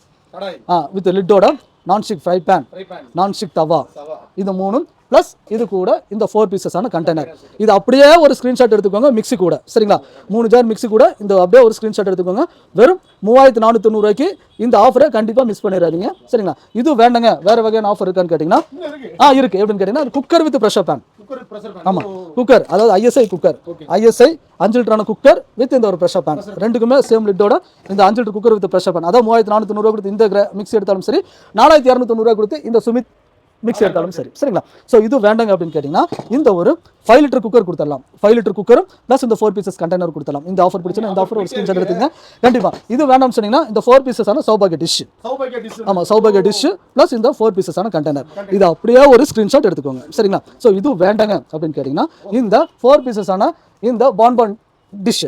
வித் லிட்டோட நான்ஸ்டிக் ஃப்ரை பேன் நான்ஸ்டிக் தவா. இது மூணும் ப்ளஸ் இது கூட இந்த ஃபோர் பீசஸான கண்டெய்னர் இது அப்படியே ஒரு ஸ்க்ரீன்ஷாட் எடுத்துக்கோங்க மிக்ஸி கூட. சரிங்களா? மூணு ஜார் மிக்ஸி கூட இந்த அப்படியே ஒரு ஸ்க்ரீன்ஷாட் எடுத்துக்கோங்க. வெறும் மூவாயிரத்தி நானூற்றி தொண்ணூறுவாய்க்கு இந்த ஆஃபரை கண்டிப்பாக மிஸ் பண்ணிடாதீங்க. சரிங்களா? இது வேண்டாங்க. வேற வகையான ஆஃபர் இருக்கான்னு கேட்டிங்கன்னா ஆ இருக்கு. எப்படின்னு கேட்டிங்கன்னா குக்கர் வித் ப்ரெஷர் பேன் ஆமாம் குக்கர் அதாவது ஐஎஸ்ஐ குக்கர் ஐஎஸ்ஐ அஞ்சு லிட்டரான குக்கர் வித் இந்த ஒரு ப்ரெஷர் பேன் ரெண்டுக்குமே சேம் லிட்டோட இந்த அஞ்சு litre cooker with pressure pan அதாவது மூவாயிரத்தி நானூற்றி தொண்ணூறுவா கொடுத்து இந்த மிக்ஸி எடுத்தாலும் சரி நாலாயிரத்தி இரநூத்தொண்ணூறுவா கொடுத்து இந்த சுமித் மிக்ஸி எடுத்தாலும் சரி. சரிங்களா? ஸோ இது வேண்டாங்க அப்படின்னு கேட்டிங்கன்னா இந்த ஒரு ஃபைவ் லிட்டர் குக்கர் கொடுத்துடலாம். ஃபைவ் லிட்டர் குக்கரும் ப்ளஸ் இந்த ஃபோர் பீசஸ் கண்டெய்னர் கொடுத்துடலாம். இந்த ஆஃபர் பிடிச்சுன்னா இந்த ஆஃபர் ஒரு ஸ்கிரீன்ஷாட் எடுத்துங்க கண்டிப்பாக இது வேண்டாம்னு சொன்னீங்கன்னா இந்த ஃபோர் பீசஸான சௌபாகிய டிஷ் ஆமாம் சௌபாகிய டிஷ் ப்ளஸ் இந்த ஃபோர் பீசஸான கண்டெய்னர் இது அப்படியே ஒரு ஸ்க்ரீன்ஷாட் எடுத்துக்கோங்க. சரிங்களா? ஸோ இது வேண்டாங்க அப்படின்னு கேட்டிங்கன்னா இந்த ஃபோர் பீசஸான இந்த பான்பான் டிஷ்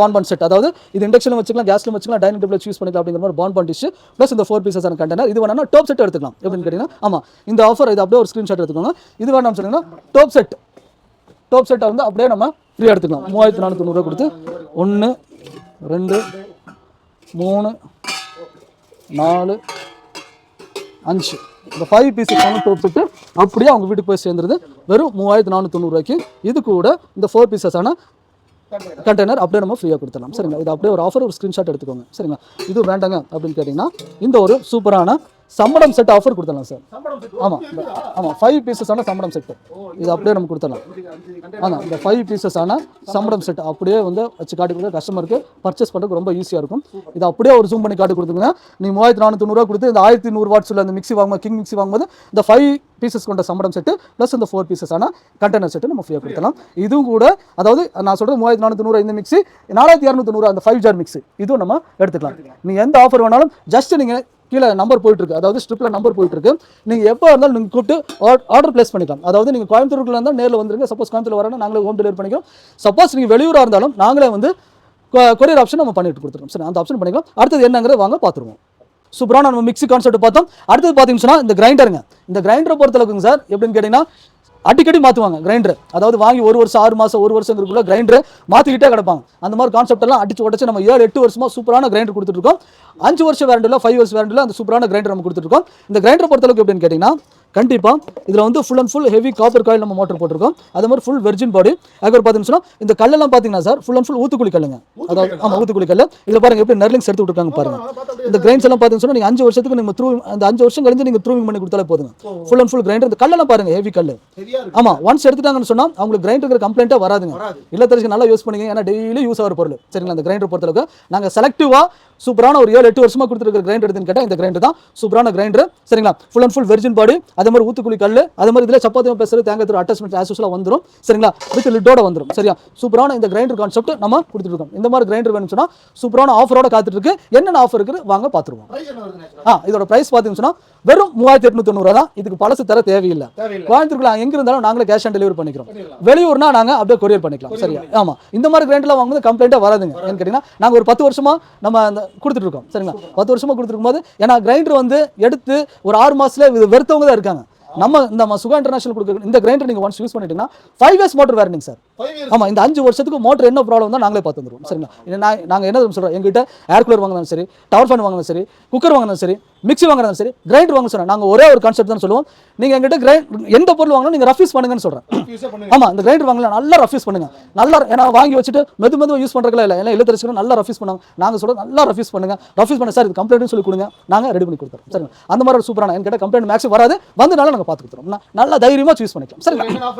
பான்பன் செட் அதாவது இது இண்டக்ஷன் வச்சுக்கலாம் கேஸ்ல வச்சுக்கலாம் டைனிங் டேபிள் யூஸ் பண்ணிக்கலாம் அப்படிங்கிற மாதிரி பான்பான் டிஷ் ப்ளஸ் இந்த ஃபோர் பீசஸான கண்டெய்னர் இது வேணா டாப் செட் எடுத்துக்கலாம். எப்படின்னு கேட்டிங்கன்னா ஆமாம் இந்த ஆஃபர் இது அப்படியே ஒரு ஸ்க்ரீன்ஷாட் எடுத்துக்கோங்க. இது வேணாம் சொன்னீங்கன்னா டாப் செட் டாப் செட்டை வந்து அப்படியே நம்ம ஃப்ரீயாக எடுத்துக்கலாம். மூவாயிரத்தி நானூற்றி தொண்ணூறுவா கொடுத்து ஒன்று ரெண்டு மூணு நாலு அஞ்சு. இந்த ஃபைவ் பீசஸ் வந்து போட்டுட்டு அப்படியே அவங்க வீட்டுக்கு போய் சேர்ந்துருது. வெறும் மூவாயிரத்தி நானூற்றி தொண்ணூறுவாய்க்கு இது கூட இந்த ஃபோர் பீசஸான கண்டெய்னர் அப்படியே நம்ம ஃப்ரீயாக கொடுத்துடலாம். சரிங்களா? இது அப்படியே ஒரு ஆஃபர் ஒரு ஸ்க்ரீன்ஷாட் எடுத்துக்கோங்க. சரிங்களா? இது வேண்டாங்க அப்படின்னு கேட்டிங்கன்னா இந்த ஒரு சூப்பரான சம்பளம் செட் ஆஃபர் கொடுத்துடலாம் சார் ஆமாம் ஆமாம் ஃபைவ் பீசஸான சம்பளம் செட்டு இது அப்படியே நம்ம கொடுத்துடலாம். ஆமாம் இந்த ஃபைவ் பீசஸான சம்பளம் செட் அப்படியே வந்து வச்சு காட்டி கொடுக்க கஸ்டமருக்கு பர்ச்சேஸ் பண்ணுறதுக்கு ரொம்ப ஈஸியாக இருக்கும். இது அப்படியே ஒரு ஜூம் பண்ணி காட்டி கொடுத்துருங்க நீ மூவாயிரத்தி நானூற்றி கொடுத்து இந்த ஆயிரத்தி நூறு வாட்ஸ் உள்ள அந்த மிக்ஸி வாங்கும்போது கிங் மிக்ஸி வாங்கும்போது இந்த ஃபைவ் பீசஸ் கொண்ட சம்பளம் செட்டு ப்ளஸ் இந்த ஃபோர் பீசஸான கண்டெய்னர் செட்டு நம்ம ஃப்ரீயாக கொடுத்தலாம் இதுவும் கூட அதாவது நான் சொல்கிறது மூவாயிரத்தி நானூற்றி இந்த மிக்ஸி நாலாயிரத்தி இரநூத்தி அந்த ஃபைவ் ஜார் மிக்ஸி இதுவும் நம்ம எடுத்துக்கலாம். நீங்கள் எந்த ஆஃபர் வேணாலும் ஜஸ்ட் நீங்கள் கீழே நம்பர் போயிட்டுருக்கு. அதாவது ஸ்ட்ரிப்பில் நம்பர் போயிட்டுருக்கு. நீங்கள் எப்போ இருந்தாலும் நீங்கள் கூப்பிட்டு ஆர்டர் பிளேஸ் பண்ணிக்கலாம். அதாவது நீங்கள் கோயம்புத்தூர்ல இருந்தால் நேரில் வந்துருங்க. சப்போஸ் கோயம்புத்தூர் வரணும் நாங்களே ஹோம் டெலிவரி பண்ணிக்கிறோம். சப்போஸ் நீங்கள் வெளியூராக இருந்தாலும் நாங்களே வந்து கொரியர் ஆப்ஷன் நம்ம பண்ணிட்டு கொடுத்துருவோம். சரி அந்த ஆப்ஷன் பண்ணிக்கலாம். அடுத்தது என்னங்கிறத வாங்க பார்த்துருவோம் சூப்பரான நம்ம மிக்ஸி கான்செப்ட் பார்த்தோம் அடுத்தது பார்த்தீங்கன்னா இந்த கிரைண்டருங்க இந்த கிரைண்டரை பொறுத்தளவுக்குங்க சார் எப்படின்னு கேட்டிங்கன்னா அடிக்கடி மாற்றுவாங்க கிரைண்டர் அதாவது வாங்கி ஒரு வருஷம் ஆறு மாதம் ஒரு வருஷங்கிறதுக்குள்ள கிரைண்டர் மாற்றிக்கிட்டே கிடப்பாங்க. அந்த மாதிரி கான்செப்ட் எல்லாம் அடிச்சு உடச்சு நம்ம ஏழு எட்டு வருஷமா சூப்பரான கிரைண்டர் கொடுத்துருக்கோம் அஞ்சு வருஷம் வேரண்டியில் ஃபைவ் இயர்ஸ் வேரண்டியில் அந்த சூப்பரான கிரைண்டர் நம்ம கொடுத்துருக்கோம் இந்த கிரைண்டர் பொறுத்தளவுக்கு எப்படின்னு கேட்டிங்கன்னா கண்டிப்பாக இதில் வந்து full and full heavy copper coil நம்ம மோட்டர் போட்டிருக்கோம். அதே மாதிரி ஃபுல் வெர்ஜின் பாடி அதுக்கப்புறம் பார்த்தீங்கன்னா இந்த கல்லெல்லாம் பார்த்தீங்கன்னா sir full and full Oothukuzhi கல்லுங்க. அதாவது ஆமாம் ஊத்துக்குழி கல் இதில் பாருங்க எப்படி நெர்லிங்ஸ் எடுத்து விட்டுருக்காங்க பாருங்க. இந்த கிரைண்ட்ஸ் எல்லாம் பார்த்தீங்கன்னா சொன்னா, நீங்க அஞ்சு வருஷத்துக்கு நீங்கள் த்ரூ அந்த அஞ்சு வருஷம் கழிஞ்சு நீங்கள் த்ரூவிங் பண்ணி கொடுத்தாலே போதுங்க. ஃபுல் அண்ட் ஃபுல் கிரைண்டர் இந்த கல்லெல்லாம் பாருங்க ஹெவி கல் ஹெவியா இருக்கு. ஆமா ஒன்ஸ் எடுத்துட்டாங்கன்னு சொன்னா அவங்களுக்கு கிரைண்டர் கம்ப்ளைண்ட்டே வராதுங்க. வராது. இல்லத்தரசிக்கு நல்லா யூஸ் பண்ணுங்க ஏன்னா டெய்லி யூஸ் ஆகிற பொருள். சரிங்களா அந்த கிரைண்டர் பொறுத்தளவுக்கு. நாங்க செலக்டிவா சூப்பரான ஒரு ஏழு எட்டு வருஷமா கொடுத்துருக்க கிரைண்டர் எடுத்துன்னு கேட்டால் இந்த கிரைண்டர் தான். சூப்பரான கிரைண்டர் சரிங்களா? Full and full virgin body அதே மாதிரி ஊத்துக்குழி கல் அதே மாதிரி இதில் சப்பாத்தி பேசுறது தேங்காய் தூள் அட்டாச்மெண்ட் ஆசஸ்லாம் வந்துரும். சரிங்களா? வித் லிட்டோட வந்துரும். சரியா? சூப்பரான இந்த கிரைண்டர் கான்செப்ட் நம்ம கொடுத்துட்டு இருக்கோம். இந்த மாதிரி கிரைண்டர் வேணும்னு சொன்னா சூப்பரான ஆஃபரோட காத்துட்டு இருக்கு. என்னென்ன ஆஃபர் இருக்குது? வாங்க பார்த்துருவோம் ஆ இதோட பிரைஸ் பார்த்தீங்கன்னு சொன்னா வெறும் மூவாயிரத்தி எட்நூத்தி தொண்ணூறு தான். இதுக்கு பழசு தர தேவையில்லை. கோயம்புத்தூர்ல எங்க இருந்தாலும் நாங்களே கேஷ் ஆன் டெலிவரி பண்ணிக்கிறோம். வெளியூர்னா நாங்க அப்படியே கொரியர் பண்ணிக்கலாம். சரியா? ஆமா. இந்த மாதிரி கிரைண்ட்லாம் வாங்கும்போது கம்ப்ளைண்ட்டே வராதுங்க. ஏன்னு கேட்டீங்கன்னா நாங்க ஒரு பத்து வருஷமா நம்ம அந்த கொடுத்துட்டு இருக்கோம் சரிங்களா? பத்து வருஷமா கொடுத்துருக்கும் போது ஏன்னா கிரைண்டர் வந்து எடுத்து ஒரு ஆறு மாசத்துல இது வெறுத்தவங்க தான் இருக்காங்க. நம்ம இந்த சுகா இன்டர்நேஷனல் கொடுக்குற இந்த கிரைண்டர் நீங்க ஒன்ஸ் யூஸ் பண்ணிட்டீங்கன்னா five years motor warranty sir ஆமா இந்த அஞ்சு வருஷத்துக்கு மோட்டர் என்ன ப்ராப்ளம் தான் நாங்களே பார்த்து வந்துருவோம். சரிங்களா? நான் நாங்கள் என்ன சொல்றோம்? எங்ககிட்ட ஏர் கூலர் வாங்கினாலும் சரி டவர் ஃபேன் வாங்கினாலும் சரி குக்கர் வாங்கினாலும் சரி மிக்ஸி வாங்கினாலும் சரி கிரைண்டர் வாங்க சொன்னோம் நாங்கள் ஒரே ஒரு கான்செப்ட் தான் சொல்லுவோம். நீங்கள் எங்கிட்ட கிரைண்ட் எந்த பொருள் வாங்கினா நீங்கள் ரஃப்யூஸ் பண்ணுங்கன்னு சொல்கிறேன் யூஸே பண்ணுங்க. ஆமா இந்த கிரைண்டர் வாங்கல நல்லா ரஃப்யூஸ் பண்ணுங்க. நல்லா ஏன்னா வாங்கி வச்சுட்டு மெது மெதுவாக யூஸ் பண்ணுறதுல இல்லை. எல்லாம் இல்லத்தரசிகளும் நல்லா ரஃப்யூஸ் பண்ணாங்க. நாங்கள் சொல்கிறோம் நல்லா ரஃப்யூஸ் பண்ணுங்க. ரஃப்யூஸ் பண்ண சார் இது கம்ப்ளைண்ட்னு சொல்லி கொடுங்க. நாங்கள் ரெடி பண்ணி கொடுத்துறோம். சரிங்க அந்த மாதிரி ஒரு சூப்பரான என்கிட்ட கம்ப்ளைண்ட் மேக்ஸ் வராது. வந்தனால நாங்கள் பார்த்து கொடுத்துறோம். நல்லா தைரியமாக சூஸ் பண்ணிக்கலாம்.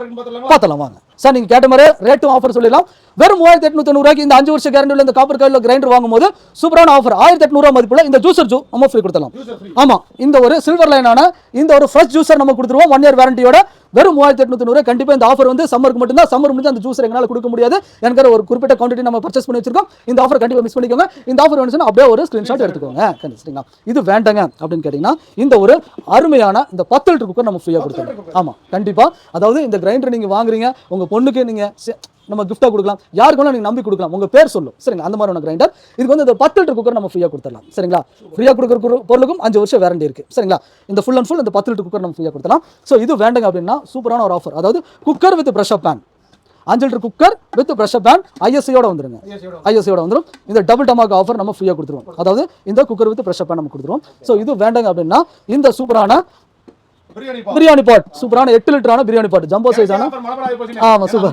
இருக்குன்னு பார்த்தலாமா வாங்க. சார் நீங்க கேட்ட மாதிரி ரேட்டும் ஆஃபர் சொல்லிடலாம். வெறும் மூவாயிரத்தி எட்நூத்தி ரூபாய்க்கு இந்த அஞ்சு வருஷம் கேரண்டி உள்ள இந்த காப்பர் கார்டில் கிரைண்டர் வாங்கும்போது சூப்பரான ஆஃபர் ஆயிரத்தி எட்நூறுவா மதிப்புல இந்த ஜூசர் ஜூ நம்ம ஃப்ரீ கொடுத்தலாம் ஜூஸர் ஃப்ரீ ஆமா இந்த ஒரு சில்வர் லைனான இந்த ஒரு ஃப்ரெஷ் ஜூஸர் நம்ம கொடுத்துருவோம் ஒன் இயர் வாரண்டியோட வெறும் மூவாயிரத்தி எட்நூத்தி நூறு கண்டிப்பா இந்த ஆஃபர் வந்து சம்மருக்கு மட்டும்தான் சம்மர் முடிஞ்சு அந்த ஜூஸர் எங்களால் கொடுக்க முடியாது என்கிற ஒரு குறிப்பிட்ட குவான்டிட்டி நம்ம பர்ச்சேஸ் பண்ணி வச்சிருக்கோம். இந்த ஆஃபர் கண்டிப்பா மிஸ் பண்ணிக்கோங்க. இந்த ஆஃபர் வந்துச்சுன்னா அப்படியே ஒரு ஸ்கிரீன்ஷாட் எடுத்துக்கோங்க. சரிங்களா இது வேண்டாங்க அப்படின்னு கேட்டிங்கன்னா இந்த ஒரு அருமையான இந்த பத்து லிட்டர் குக்கர் நம்ம ஃப்ரீயாக கொடுத்துருவோம் ஆமா கண்டிப்பா. அதாவது இந்த கிரைண்டர் நீங்க வாங்குறீங்க உங்க பொண்ணுக்கு நீங்க செ- நம்ம கிஃப்டாக கொடுக்கலாம். யாருக்கு வேணா நீங்க நம்பி கொடுக்கலாம். உங்க பேர் சொல்லும். சரிங்களா? அந்த மாதிரியான கிரைண்டர் இதுக்கு வந்து இந்த பத்து லிட்டர் குக்கர் நம்ம ஃப்ரீயாக கொடுத்துடலாம். சரிங்களா? ஃப்ரீயாக கொடுக்குற பொருளுக்கும் அஞ்சு வருஷம் வேரண்டி இருக்கு. சரிங்களா? இந்த ஃபுல் அண்ட் ஃபுல் இந்த பத்து லிட்டர் குக்கர் நம்ம ஃப்ரீயாக கொடுத்தலாம் ஸோ இது வேண்டாங்க அப்படின்னா சூப்பரான ஒரு ஆஃபர் அதாவது குக்கர் வித் ப்ரெஷர் பேன் அஞ்சு litre cooker with pressure pan ஐஎஸ்சியோட வந்துருங்க. ஐஎஸ்சியோட வந்துடும் இந்த டபுள் டமாக் ஆஃபர் நம்ம ஃப்ரீயாக கொடுத்துருவோம். அதாவது இந்த குக்கர் வித் ப்ரெஷர் பேன் நம்ம கொடுத்துருவோம். ஸோ இது வேண்டாங்க அப்படின்னா இந்த சூப்பரான பிரியாணி பாட். சூப்பரான எட்டு லிட்டரான பிரியாணி பாட். ஜம்போ சைஸான ஆமா. சூப்பரா.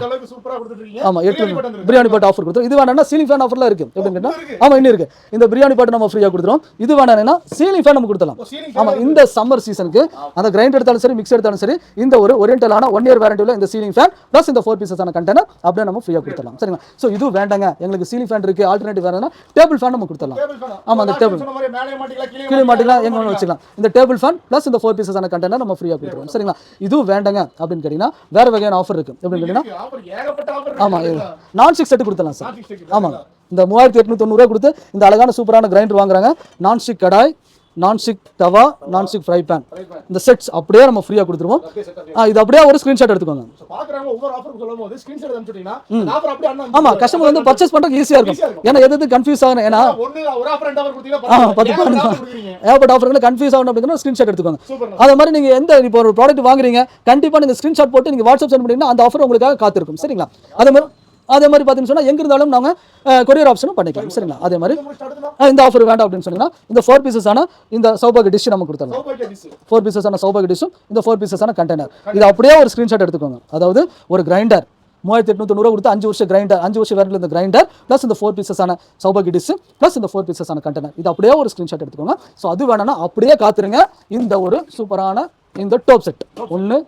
ஆமா எட்டு பிரியாணி பாட் ஆஃபர் கொடுத்துரும் இது வேணா சீலிங் ஃபேன் ஆஃபர்ல இருக்கு. எப்படின்னு கேட்டா? ஆமா இன்னும் இருக்கு. இந்த பிரியாணி பாட் நம்ம ஃப்ரீயா கொடுத்துரும் இது வேணா சீலிங் ஃபேன் நம்ம கொடுத்தலாம் ஆமா இந்த சம்மர் சீசனுக்கு அந்த கிரைண்டர் எடுத்தாலும் சரி மிக்ஸ் எடுத்தாலும் சரி இந்த ஒரு ஒரியன்டலான ஒன் இயர் வாரண்டியில் இந்த சீலிங் ஃபேன் ப்ளஸ் இந்த ஃபோர் பீசஸான கண்டெய்னர் அப்படியே நம்ம ஃப்ரீயா கொடுத்துடலாம். சரிங்களா? ஸோ இது வேண்டாங்க. எங்களுக்கு சீலிங் ஃபேன் இருக்கு. ஆல்டர்னேட்டிவ் வேணும்னா டேபிள் ஃபேன் நம்ம ஆ? ஆமா, அந்த மாட்டிக்கலாம், கீழே மாட்டிக்கலாம். எங்க. வேணும் வச்சுக்கலாம். இந்த டேபிள் ஃபேன் ப்ளஸ் இந்த ஃபோர் பீசஸான கண்டெய்னர் நம்ம ஃப்ரீயா கொடுத்துருவோம். சரிங்களா? இதுவும் வேண்டாங்க அப்படின்னு கேட்டீங்கன்னா வேற வகையான ஆஃபர் இருக்கு. எப்படின்னு கேட்டீங்கன்னா இருக்கு, offer, ஏகப்பட்ட offer இருக்கு. ஆமா நான் ஸ்டிக் செட் கொடுத்துடலாம் சார். ஆமாங்க. இந்த மூவாயிரத்தி எட்நூத்தி தொண்ணூறுவா கொடுத்து இந்த அழகான சூப்பரான கிரைண்டர் வாங்குறாங்க. நான் ஸ்டிக் கடாய் நான் ஸ்டிக் தவா நான் ஸ்டிக் ஃப்ரை பேன் இந்த செட்ஸ் அப்படியே நம்ம ஃப்ரீயாக கொடுத்துருவோம். இது அப்படியே ஒரு ஸ்க்ரீன்ஷாட் எடுத்துக்கோங்க. So, பாக்குறவங்க ஒவ்வொரு offer சொல்லும்போது screenshot அனுப்பிச்சுட்டீங்கன்னா, அந்த offer அப்படியே அண்ணா ஆமா கஸ்டமர் வந்து பர்ச்சேஸ் பண்ணுறதுக்கு ஈஸியாக இருக்கும். ஏன்னா எது எது கன்ஃபியூஸ் ஆகணும்? ஏன்னா பத்து. ஏகப்பட்ட ஆஃபர்கள் கன்ஃபியூஸ் ஆகணும் அப்படிங்கிற ஸ்க்ரீன்ஷாட் எடுத்துக்கோங்க. அதே மாதிரி நீங்க எந்த இப்போ ஒரு ப்ராடக்ட் வாங்குறீங்க கண்டிப்பா நீங்க ஸ்க்ரீன்ஷாட் போட்டு நீங்க வாட்ஸ்அப் சென்ட் பண்ணீங்கன்னா அந்த ஆஃபர் உங்களுக்காக காத்திருக்கும். சரிங்களா? அதே மாதிரி அதே மாதிரி பார்த்தீங்கன்னு சொன்னா எங்க இருந்தாலும் நாங்க கொரியர் ஆப்ஷனும் பண்ணிக்கலாம். சரிங்களா? அதே மாதிரி இந்த ஆஃபர் வேண்டாம் அப்படின்னு சொன்னீங்கன்னா இந்த ஃபோர் பீசஸான இந்த சௌபாக டிஷ் நம்ம கொடுத்துடலாம். ஃபோர் பீசஸான சௌபாக டிஷ்ஷும் இந்த ஃபோர் பீசஸான கண்டெய்னர் இது அப்படியே ஒரு ஸ்க்ரீன்ஷாட் எடுத்துக்கோங்க. அதாவது ஒரு கிரைண்டர் மூவாயிரத்தி எட்நூத்தி கொடுத்து அஞ்சு வருஷம் கிரைண்டர் அஞ்சு வருஷம் வேறு இந்த கிரைண்டர் ப்ளஸ் இந்த ஃபோர் பீசஸான சௌபாகி டிஷ் ப்ளஸ் இந்த ஃபோர் பீசஸான கண்டெய்னர் இது அப்படியே ஒரு ஸ்க்ரீன்ஷாட் எடுத்துக்கோங்க. ஸோ அது வேணும்னா அப்படியே காத்துருங்க. இந்த ஒரு சூப்பரான இந்த டோப் செட் ஒன்று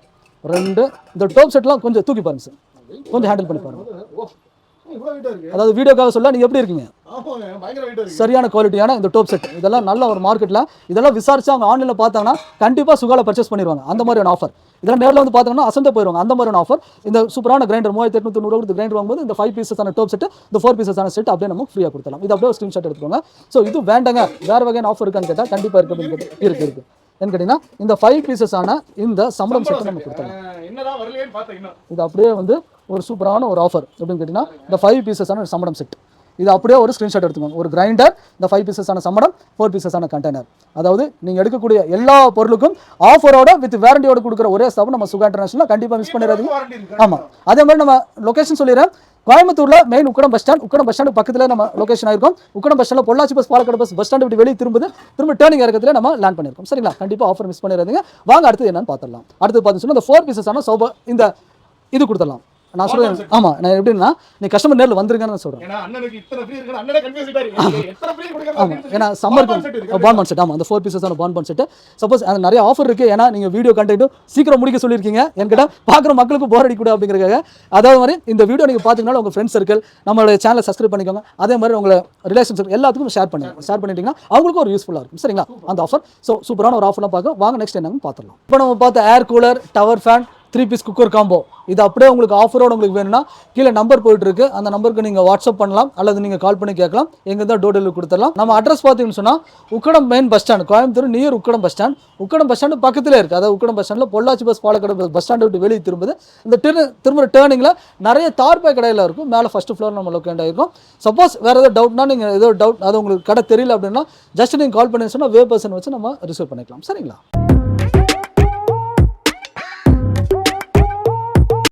ரெண்டு இந்த டோப் செட்லாம் கொஞ்சம் தூக்கி பாருங்க சார் கொஞ்சம் ஹேண்டில் பண்ணி பாருங்க. அதாவது வீடியோக்காக சொல்ல நீங்கள் எப்படி இருக்கீங்க. சரியான குவாலிட்டியான இந்த டோப் செட் இதெல்லாம் நல்ல ஒரு மார்க்கெட்டில் இதெல்லாம் விசாரிச்சு அவங்க ஆன்லைனில் பார்த்தாங்கன்னா கண்டிப்பாக சுகால பர்ச்சேஸ் பண்ணிடுவாங்க. அந்த மாதிரியான ஆஃபர் இதெல்லாம் நேரில் வந்து பார்த்தாங்கன்னா அசந்த போயிடுவாங்க அந்த மாதிரியான ஆஃபர் இந்த சூப்பரான கிரைண்டர் மூவாயிரத்தி எட்நூத்தி நூறு கொடுத்து கிரைண்டர் வாங்கும்போது இந்த ஃபைவ் பீசஸான டோப் செட் இந்த ஃபோர் பீசஸான செட் அப்படியே நம்ம ஃப்ரீயாக கொடுத்தலாம் இது அப்படியே ஸ்க்ரீன்ஷாட் எடுத்துக்கோங்க. ஸோ இது வேண்டாங்க. வேறு வகையான ஆஃபர் இருக்கான்னு கேட்டால் கண்டிப்பாக இருக்கு இருக்கு இருக்கு. ஏன்னு கேட்டிங்கன்னா இந்த ஃபைவ் பீசஸான இந்த சம்பளம் செட் நம்ம இன்னும். இது அப்படியே வந்து ஒரு சூப்பரான ஒரு ஆஃபர் எப்படின்னு கேட்டிங்கன்னா இந்த ஃபைவ் பீசஸான ஒரு சம்பளம் செட் இது அப்படியே ஒரு ஸ்க்ரீன்ஷாட் எடுத்துக்கோங்க. ஒரு கிரைண்டர் இந்த ஃபைவ் பீசஸான சம்பளம் ஃபோர் பீசஸான கண்டெய்னர் அதாவது நீங்கள் எடுக்கக்கூடிய எல்லா பொருளுக்கும் ஆஃபரோட வித் வேரண்டியோட கொடுக்குற ஒரே ஸ்டாப் நம்ம சுகா இன்டர்நேஷனல் கண்டிப்பாக மிஸ் பண்ணிடாதீங்க. ஆமாம் அதே மாதிரி நம்ம லொகேஷன் சொல்லிடுறேன். கோயம்புத்தூர்ல main Ukkadam bus stand Ukkadam bus stand பக்கத்துல நம்ம லொக்கேஷன் ஆயிருக்கும். உக்கடம் பஸ் ஸ்டாண்ட்ல Pollachi bus Palakkad bus bus stand விட்டு வெளியே திரும்புது. திரும்ப டேர்னிங் இறக்கத்தில் நம்ம லேண்ட் பண்ணிருக்கோம் சரிங்களா? கண்டிப்பா ஆஃபர் மிஸ் பண்ணிடுறதுங்க வாங்க அடுத்து என்னன்னு பார்த்துடலாம். அடுத்து பார்த்தீங்கன்னா இந்த ஃபோர் பீசஸான சோபா இந்த இது கொடுத்துடலாம். நான் சொல்றேன். ஆமா நான் எப்படின்னா நீ கஸ்டமர் நேரில் வந்துருங்கன்னு நான் சொல்றேன். ஆமா. ஏன்னா சம்மருக்கு இருக்கு. பான் பான் செட் ஆமா அந்த ஃபோர் பீசஸான பான் பான் செட் சப்போஸ் அது நிறைய ஆஃபர் இருக்கு. ஏன்னா நீங்க வீடியோ கண்டென்ட்டும் சீக்கிரம் முடிக்க சொல்லியிருக்கீங்க. என்கிட்ட பார்க்குற மக்களுக்கு போர் அடிக்கூட அப்படிங்கிறதுக்காக. அதே மாதிரி இந்த வீடியோ நீங்க பார்த்தீங்கன்னா உங்க ஃப்ரெண்ட்ஸ் சர்க்கிள் நம்மளோட சேனலை சப்ஸ்கிரைப் பண்ணிக்கோங்க. அதே மாதிரி உங்களை ரிலேஷன் சர்க்கிள் எல்லாத்துக்கும் ஷேர் பண்ணுங்க ஷேர் பண்ணிட்டீங்கன்னா அவங்களுக்கும் ஒரு யூஸ்ஃபுல்லாக இருக்கும். சரிங்களா? அந்த ஆஃபர் ஸோ சூப்பரான ஒரு ஆஃபர்லாம் பார்க்க. வாங்க நெக்ஸ்ட் என்னன்னு பார்த்துடலாம். இப்போ நம்ம பார்த்த air cooler tower fan three piece cooker combo இது அப்படியே உங்களுக்கு ஆஃபரோட உங்களுக்கு வேணும்னா கீழே நம்பர் போயிட்டு இருக்கு அந்த நம்பருக்கு நீங்கள் வாட்ஸ்அப் பண்ணலாம் அல்லது நீங்கள் கால் பண்ணி கேட்கலாம். எங்கே தான் டோர் டெலிவரி கொடுத்துடலாம். நம்ம அட்ரஸ் பார்த்தீங்கன்னு சொன்னால் Ukkadam main bus stand Coimbatore near Ukkadam bus stand Ukkadam bus stand பக்கத்தில் இருக்குது அதாவது உக்கடம் பஸ் ஸ்டாண்டில் Pollachi bus Palakkad bus bus ஸ்டாண்டை விட்டு வெளியே திரும்புது. இந்த திரு திரும்ப டேர்னிங்கில் நிறைய தார்பாய் கடையில் இருக்கும். மேலே ஃபஸ்ட்டு ஃப்ளோர் நம்ம லொக்கேட் ஆகிருக்கும் சப்போஸ் வேறு ஏதோ டவுட்னா நீங்கள் ஏதோ டவுட் அது உங்களுக்கு கடை தெரியல அப்படின்னா ஜஸ்ட் நீங்கள் கால் பண்ணி சொன்னால் வே பர்சன் வச்சு நம்ம ரிசீவ் பண்ணிக்கலாம். சரிங்களா?